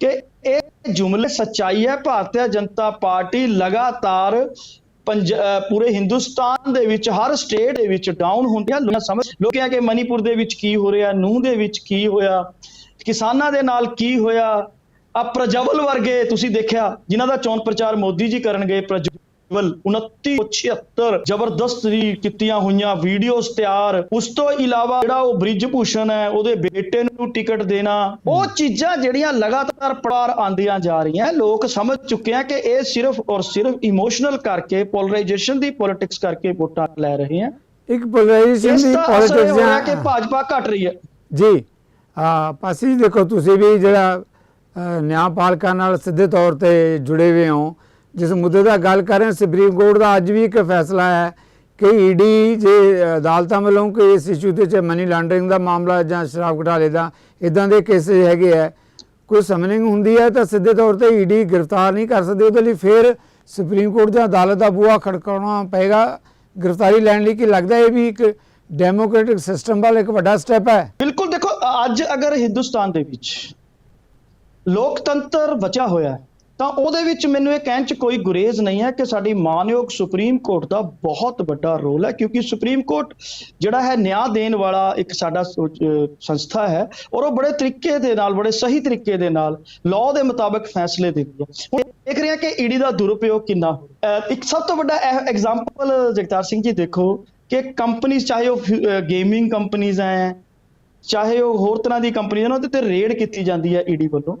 ਕਿ ਇਹ ਜੁਮਲੇ ਸੱਚਾਈ ਹੈ ਭਾਰਤੀ ਜਨਤਾ ਪਾਰਟੀ ਲਗਾਤਾਰ ਪੂਰੇ ਹਿੰਦੁਸਤਾਨ ਦੇ ਵਿੱਚ, ਹਰ ਸਟੇਟ ਦੇ ਵਿੱਚ ਡਾਊਨ ਹੁੰਦੀ ਹੈ ਲੋਕਾਂ ਸਮਝ ਲੋਕਾਂ ਕਿ ਮਨੀਪੁਰ ਦੇ ਵਿੱਚ ਕੀ ਹੋ ਰਿਹਾ, ਨੂਹ ਦੇ ਵਿੱਚ ਕੀ ਹੋਇਆ, ਕਿਸਾਨਾਂ ਦੇ ਨਾਲ ਕੀ ਹੋਇਆ ਆ ਪ੍ਰਜਵਲ ਵਰਗੇ ਤੁਸੀਂ ਦੇਖਿਆ, ਜਿਨ੍ਹਾਂ ਦਾ ਚੋਣ ਪ੍ਰਚਾਰ ਮੋਦੀ ਜੀ ਕਰਨਗੇ, ਪ੍ਰਜ ਕੇਵਲ 2976 ਜ਼ਬਰਦਸਤ ਦੀ ਕੀਤੀਆਂ ਹੋਈਆਂ ਵੀਡੀਓਜ਼ ਤਿਆਰ। ਉਸ ਤੋਂ ਇਲਾਵਾ ਜਿਹੜਾ ਉਹ ਬ੍ਰਿਜ ਭੂਸ਼ਣ ਹੈ ਉਹਦੇ ਬੇਟੇ ਨੂੰ ਟਿਕਟ ਦੇਣਾ ਉਹ ਚੀਜ਼ਾਂ ਜਿਹੜੀਆਂ ਲਗਾਤਾਰ ਪੜਾਰ ਆਂਦੀਆਂ ਜਾ ਰਹੀਆਂ ਲੋਕ ਸਮਝ ਚੁੱਕੇ ਆ ਕਿ ਇਹ ਸਿਰਫ ਔਰ ਸਿਰਫ ਇਮੋਸ਼ਨਲ ਕਰਕੇ ਪੋਲਰਾਈਜੇਸ਼ਨ ਦੀ ਪੋਲਿਟਿਕਸ ਕਰਕੇ ਵੋਟਾਂ ਲੈ ਰਹੇ ਆ ਇੱਕ ਪੋਲਰਾਈਜੇਸ਼ਨ ਦੀ ਹੋ ਰਿਹਾ ਕਿ ਪੋਲਿਟਿਕਸ ਭਾਜਪਾ ਘਟ ਰਹੀ ਹੈ। ਜੀ ਆ ਪਾਸੀ ਦੇਖੋ ਤੁਸੀਂ ਵੀ ਜਿਹੜਾ ਨਿਆਂਪਾਲਕਾਂ ਨਾਲ ਸਿੱਧੇ ਤੌਰ ਤੇ ਜੁੜੇ ਹੋਏ ਹੋ। ਜਿਸ ਮੁੱਦੇ ਦਾ ਗੱਲ ਕਰ ਰਹੇ ਸੁਪਰੀਮ ਕੋਰਟ ਦਾ ਅੱਜ ਵੀ ਇੱਕ ਫੈਸਲਾ ਹੈ ਕਿ ਈਡੀ ਜੇ ਅਦਾਲਤਾਂ ਵੱਲੋਂ ਕਿ ਇਸ ਇਸ਼ੂ ਤੇ ਚਾਹੇ ਮਨੀ ਲਾਂਡਰਿੰਗ ਦਾ ਮਾਮਲਾ ਜਾਂ ਸ਼ਰਾਬ ਘੁਟਾਲੇ ਦਾ ਇਦਾਂ ਦੇ ਕੇਸਿਸ ਹੈਗੇ ਆ। ਕੋਈ ਸਮਨਿੰਗ ਹੁੰਦੀ ਹੈ ਤਾਂ ਸਿੱਧੇ ਤੌਰ ਤੇ ਈਡੀ ਗ੍ਰਿਫਤਾਰ ਨਹੀਂ ਕਰ ਸਕਦੀ, ਉਹਦੇ ਲਈ ਫਿਰ ਸੁਪਰੀਮ ਕੋਰਟ ਜਾਂ ਅਦਾਲਤ ਦਾ ਬੂਹਾ ਖੜਕਾਉਣਾ ਪਏਗਾ। ਗ੍ਰਿਫਤਾਰੀ ਲੈਣ ਲਈ ਕਿ ਲੱਗਦਾ ਇਹ ਵੀ ਇੱਕ ਡੈਮੋਕ੍ਰੈਟਿਕ ਸਿਸਟਮ ਵੱਲ ਇੱਕ ਵੱਡਾ ਸਟੈਪ ਹੈ? ਬਿਲਕੁਲ ਦੇਖੋ, ਅੱਜ ਅਗਰ ਹਿੰਦੁਸਤਾਨ ਦੇ ਵਿੱਚ ਲੋਕਤੰਤਰ ਬਚਾ ਹੋਇਆ ਹੈ ਤਾਂ ਉਹਦੇ ਵਿੱਚ ਮੈਨੂੰ ਇਹ ਕਹਿਣ ਚ ਕੋਈ ਗੁਰੇਜ਼ ਨਹੀਂ ਹੈ ਕਿ ਸਾਡੀ ਮਾਨਯੋਗ ਸੁਪਰੀਮ ਕੋਰਟ ਦਾ ਬਹੁਤ ਵੱਡਾ ਰੋਲ ਹੈ, ਕਿਉਂਕਿ ਸੁਪਰੀਮ ਕੋਰਟ ਜਿਹੜਾ ਹੈ ਨਿਆਂ ਦੇਣ ਵਾਲਾ ਇੱਕ ਸਾਡਾ ਸੰਸਥਾ ਹੈ ਔਰ ਉਹ ਬੜੇ ਤਰੀਕੇ ਦੇ ਨਾਲ, ਬੜੇ ਸਹੀ ਤਰੀਕੇ ਦੇ ਨਾਲ ਲਾਅ ਦੇ ਮੁਤਾਬਕ ਫੈਸਲੇ ਦਿੰਦੀ ਹੈ। ਹੁਣ ਦੇਖ ਰਹੇ ਹਾਂ ਕਿ ਈਡੀ ਦਾ ਦੁਰਉਪਯੋਗ ਕਿੰਨਾ ਹੋ ਇੱਕ ਸਭ ਤੋਂ ਵੱਡਾ ਐਗਜ਼ਾਮਪਲ ਜਗਤਾਰ ਸਿੰਘ ਜੀ ਦੇਖੋ ਕਿ ਕੰਪਨੀਆਂ ਚਾਹੇ ਉਹ ਗੇਮਿੰਗ ਕੰਪਨੀਆਂ ਹੈ, ਚਾਹੇ ਉਹ ਹੋਰ ਤਰ੍ਹਾਂ ਦੀ ਕੰਪਨੀ ਨੇ ਉਹਦੇ ਤੇ ਰੇਡ ਕੀਤੀ ਜਾਂਦੀ ਹੈ ਈਡੀ ਵੱਲੋਂ।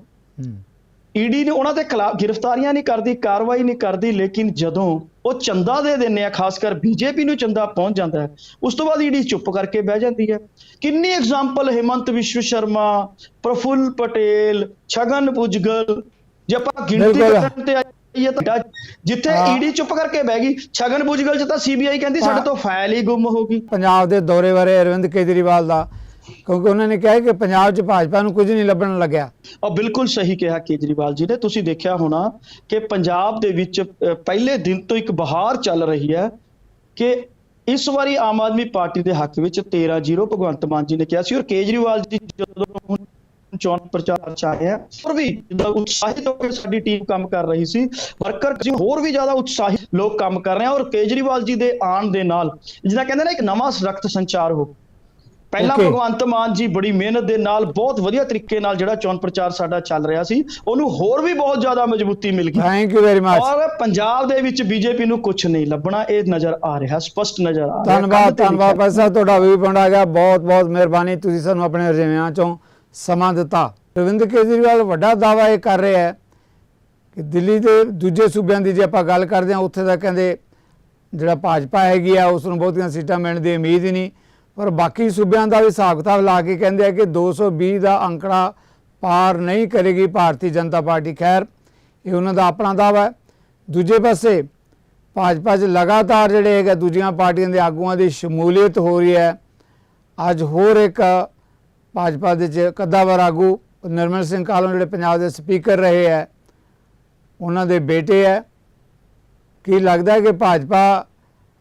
ਈਡੀ ਨੇ ਉਹਨਾਂ ਦੇ ਖਿਲਾਫ ਗ੍ਰਿਫਤਾਰੀਆਂ ਨਹੀਂ ਕਰਦੀ ਕਾਰਵਾਈ ਨਹੀਂ ਕਰਦੀ ਲੇਕਿਨ ਜਦੋਂ ਉਹ ਚੰਦਾ ਦੇ ਦਿੰਦੇ ਆ ਖਾਸ ਕਰ ਬੀਜੇਪੀ ਨੂੰ ਚੰਦਾ ਪਹੁੰਚ ਜਾਂਦਾ ਹੈ ਉਸ ਤੋਂ ਬਾਅਦ ਈਡੀ ਚੁੱਪ ਕਰਕੇ ਬਹਿ ਜਾਂਦੀ ਹੈ ਕਿੰਨੀ ਐਗਜ਼ਾਮਪਲ ਹਿਮੰਤ ਵਿਸ਼ਵ ਸ਼ਰਮਾ ਪ੍ਰਫੁੱਲ ਪਟੇਲ ਛਗਨ ਭੁਜਗਲ ਜੇ ਆਪਾਂ ਗਿਣਤੀ। ਕਰਨ ਤੇ ਆਈਏ ਤਾਂ ਜਿੱਥੇ। ਈਡੀ ਚੁੱਪ ਕਰਕੇ ਬਹਿ ਗਈ ਛਗਨ ਭੁਜਗਲ ਚ ਤਾਂ ਸੀਬੀਆਈ ਕਹਿੰਦੀ ਸਾਡੇ। ਤੋਂ ਫਾਈਲ ਹੀ ਗੁੰਮ ਹੋ ਗਈ ਪੰਜਾਬ ਦੇ ਦੌਰੇ ਬਾਰੇ ਅਰਵਿੰਦ ਕੇਜਰੀਵਾਲ ਦਾ ਕਿਉਂਕਿ ਉਹਨਾਂ ਨੇ ਕਿਹਾ ਕਿ ਪੰਜਾਬ 'ਚ ਭਾਜਪਾ ਨੂੰ ਕੁਝ ਨਹੀਂ ਲੱਭਣ ਲੱਗਿਆ। ਔਰ ਬਿਲਕੁਲ ਸਹੀ ਕਿਹਾ ਕੇਜਰੀਵਾਲ ਜੀ ਨੇ। ਤੁਸੀਂ ਦੇਖਿਆ ਹੋਣਾ ਕਿ ਪੰਜਾਬ ਦੇ ਵਿੱਚ ਪਹਿਲੇ ਦਿਨ ਤੋਂ ਇੱਕ ਬਹਾਰ ਚੱਲ ਰਹੀ ਹੈ ਕਿ ਇਸ ਵਾਰੀ ਆਮ ਆਦਮੀ ਪਾਰਟੀ ਦੇ ਹੱਕ ਵਿੱਚ 13-0 ਭਗਵੰਤ ਮਾਨ ਜੀ ਨੇ ਕਿਹਾ ਸੀ। ਔਰ ਕੇਜਰੀਵਾਲ ਜੀ ਜਦੋਂ ਹੁਣ ਚੋਣ ਪ੍ਰਚਾਰ ਚ ਆਏ ਆ, ਹੋਰ ਵੀ ਜਿੱਦਾਂ ਉਤਸ਼ਾਹਿਤ ਹੋ ਕੇ ਸਾਡੀ ਟੀਮ ਕੰਮ ਕਰ ਰਹੀ ਸੀ, ਵਰਕਰ ਜੀ ਹੋਰ ਵੀ ਜ਼ਿਆਦਾ ਉਤਸ਼ਾਹਿਤ ਲੋਕ ਕੰਮ ਕਰ ਰਹੇ ਆ। ਔਰ ਕੇਜਰੀਵਾਲ ਜੀ ਦੇ ਆਉਣ ਦੇ ਨਾਲ ਜਿਹਦਾ ਕਹਿੰਦੇ ਨੇ ਇੱਕ ਨਵਾਂ ਰਕਤ ਸੰਚਾਰ ਹੋ ਪਹਿਲਾਂ. ਭਗਵੰਤ ਮਾਨ ਜੀ ਬੜੀ ਮਿਹਨਤ ਦੇ ਨਾਲ ਬਹੁਤ ਵਧੀਆ ਤਰੀਕੇ ਨਾਲ ਜਿਹੜਾ ਚੋਣ ਪ੍ਰਚਾਰ ਸਾਡਾ ਚੱਲ ਰਿਹਾ ਸੀ ਉਹਨੂੰ ਹੋਰ ਵੀ ਬਹੁਤ ਜ਼ਿਆਦਾ ਮਜ਼ਬੂਤੀ ਮਿਲ ਗਈ। ਥੈਂਕ ਯੂ ਵੈਰੀ ਮਚ ਔਰ ਪੰਜਾਬ ਦੇ ਵਿੱਚ ਬੀਜੇਪੀ ਨੂੰ ਕੁਝ ਨਹੀਂ ਲੱਭਣਾ ਇਹ ਨਜ਼ਰ ਆ ਰਿਹਾ ਸਪਸ਼ਟ ਨਜ਼ਰ ਆ ਰਿਹਾ। ਧੰਨਵਾਦ ਧੰਨਵਾਦ। ਭਾਈ ਸਾਹਿਬ ਤੁਹਾਡਾ ਵੀ ਪੁਆਇੰਟ ਆ ਗਿਆ ਬਹੁਤ ਬਹੁਤ ਮਿਹਰਬਾਨੀ। ਤੁਸੀਂ ਸਾਨੂੰ ਆਪਣੇ ਰਜਿਆਂ ਚੋਂ ਸਮਾਂ ਦਿੱਤਾ। ਰਵਿੰਦਰ ਕੇਜਰੀਵਾਲ ਵੱਡਾ ਦਾਵਾ ਇਹ ਕਰ ਰਿਹਾ ਹੈ ਕਿ ਦਿੱਲੀ ਦੇ ਦੂਜੇ ਸੂਬਿਆਂ ਦੀ ਜੇ ਆਪਾਂ ਗੱਲ ਕਰਦੇ ਹਾਂ ਉੱਥੇ ਦਾ ਕਹਿੰਦੇ ਜਿਹੜਾ ਭਾਜਪਾ ਹੈਗੀ ਆ ਉਸ ਨੂੰ ਬਹੁਤੀਆਂ ਸੀਟਾਂ ਮਿਲਣ ਦੀ ਉਮੀਦ ਹੀ ਨਹੀਂ। ਪਰ ਬਾਕੀ ਸੂਬਿਆਂ ਦਾ ਵੀ ਹਿਸਾਬ ਕਿਤਾਬ ਲਾ ਕੇ ਕਹਿੰਦੇ ਆ ਕਿ 220 ਦਾ ਅੰਕੜਾ ਪਾਰ ਨਹੀਂ ਕਰੇਗੀ ਭਾਰਤੀ ਜਨਤਾ ਪਾਰਟੀ। ਖੈਰ, ਇਹ ਉਹਨਾਂ ਦਾ ਆਪਣਾ ਦਾਵਾ ਹੈ। ਦੂਜੇ ਪਾਸੇ ਭਾਜਪਾ 'ਚ ਲਗਾਤਾਰ ਜਿਹੜੇ ਹੈਗੇ ਦੂਜੀਆਂ ਪਾਰਟੀਆਂ ਦੇ ਆਗੂਆਂ ਦੀ ਸ਼ਮੂਲੀਅਤ ਹੋ ਰਹੀ ਹੈ। ਅੱਜ ਹੋਰ ਇੱਕ ਭਾਜਪਾ ਦੇ ਚ ਕੱਦਾਵਰ ਆਗੂ ਨਿਰਮਲ ਸਿੰਘ ਕਾਲੋਂ ਜਿਹੜੇ ਪੰਜਾਬ ਦੇ ਸਪੀਕਰ ਰਹੇ ਹੈ, ਉਹਨਾਂ ਦੇ ਬੇਟੇ ਹੈ। ਕੀ ਲੱਗਦਾ ਕਿ ਭਾਜਪਾ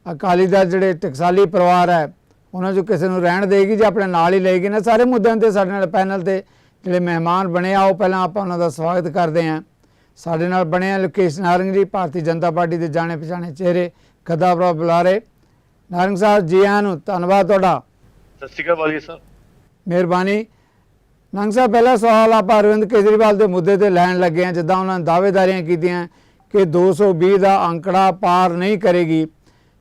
ਅਕਾਲੀ ਦਲ ਜਿਹੜੇ ਟਕਸਾਲੀ ਪਰਿਵਾਰ ਹੈ ਉਹਨਾਂ ਚੋਂ ਕਿਸੇ ਨੂੰ ਰਹਿਣ ਦੇਗੀ ਜਾਂ ਆਪਣੇ ਨਾਲ ਹੀ ਲਏਗੀ ਨਾ ਸਾਰੇ ਮੁੱਦਿਆਂ ਤੇ ਸਾਡੇ ਨਾਲ ਪੈਨਲ ਤੇ ਜਿਹੜੇ ਮਹਿਮਾਨ ਬਣੇ ਆ ਉਹ ਪਹਿਲਾਂ ਆਪਾਂ ਉਹਨਾਂ ਦਾ ਸਵਾਗਤ ਕਰਦੇ ਹਾਂ। ਸਾਡੇ ਨਾਲ ਬਣੇ ਆ ਲੋਕੇਸ਼ ਨਾਰੰਗ ਜੀ ਭਾਰਤੀ ਜਨਤਾ ਪਾਰਟੀ ਦੇ ਜਾਣੇ ਪਛਾਣੇ ਚਿਹਰੇ ਕੱਦਾਵਰ ਬੁਲਾਰੇ। ਨਾਰੰਗ ਸਾਹਿਬ ਜੀ ਆਇਆਂ ਨੂੰ ਧੰਨਵਾਦ ਤੁਹਾਡਾ। ਸਤਿ ਸ਼੍ਰੀ ਅਕਾਲ ਵਾਲੀ ਸਾਹਿਬ। ਮਿਹਰਬਾਨੀ। ਨੰਗ ਸਾਹਿਬ ਪਹਿਲਾ ਸਵਾਲ ਆਪਾਂ ਅਰਵਿੰਦ ਕੇਜਰੀਵਾਲ ਦੇ ਮੁੱਦੇ ਤੇ ਲੈਣ ਲੱਗੇ ਹਾਂ ਜਿੱਦਾਂ ਉਹਨਾਂ ਨੇ ਦਾਅਵੇਦਾਰੀਆਂ ਕੀਤੀਆਂ ਕਿ 220 ਦਾ ਅੰਕੜਾ ਪਾਰ ਨਹੀਂ ਕਰੇਗੀ।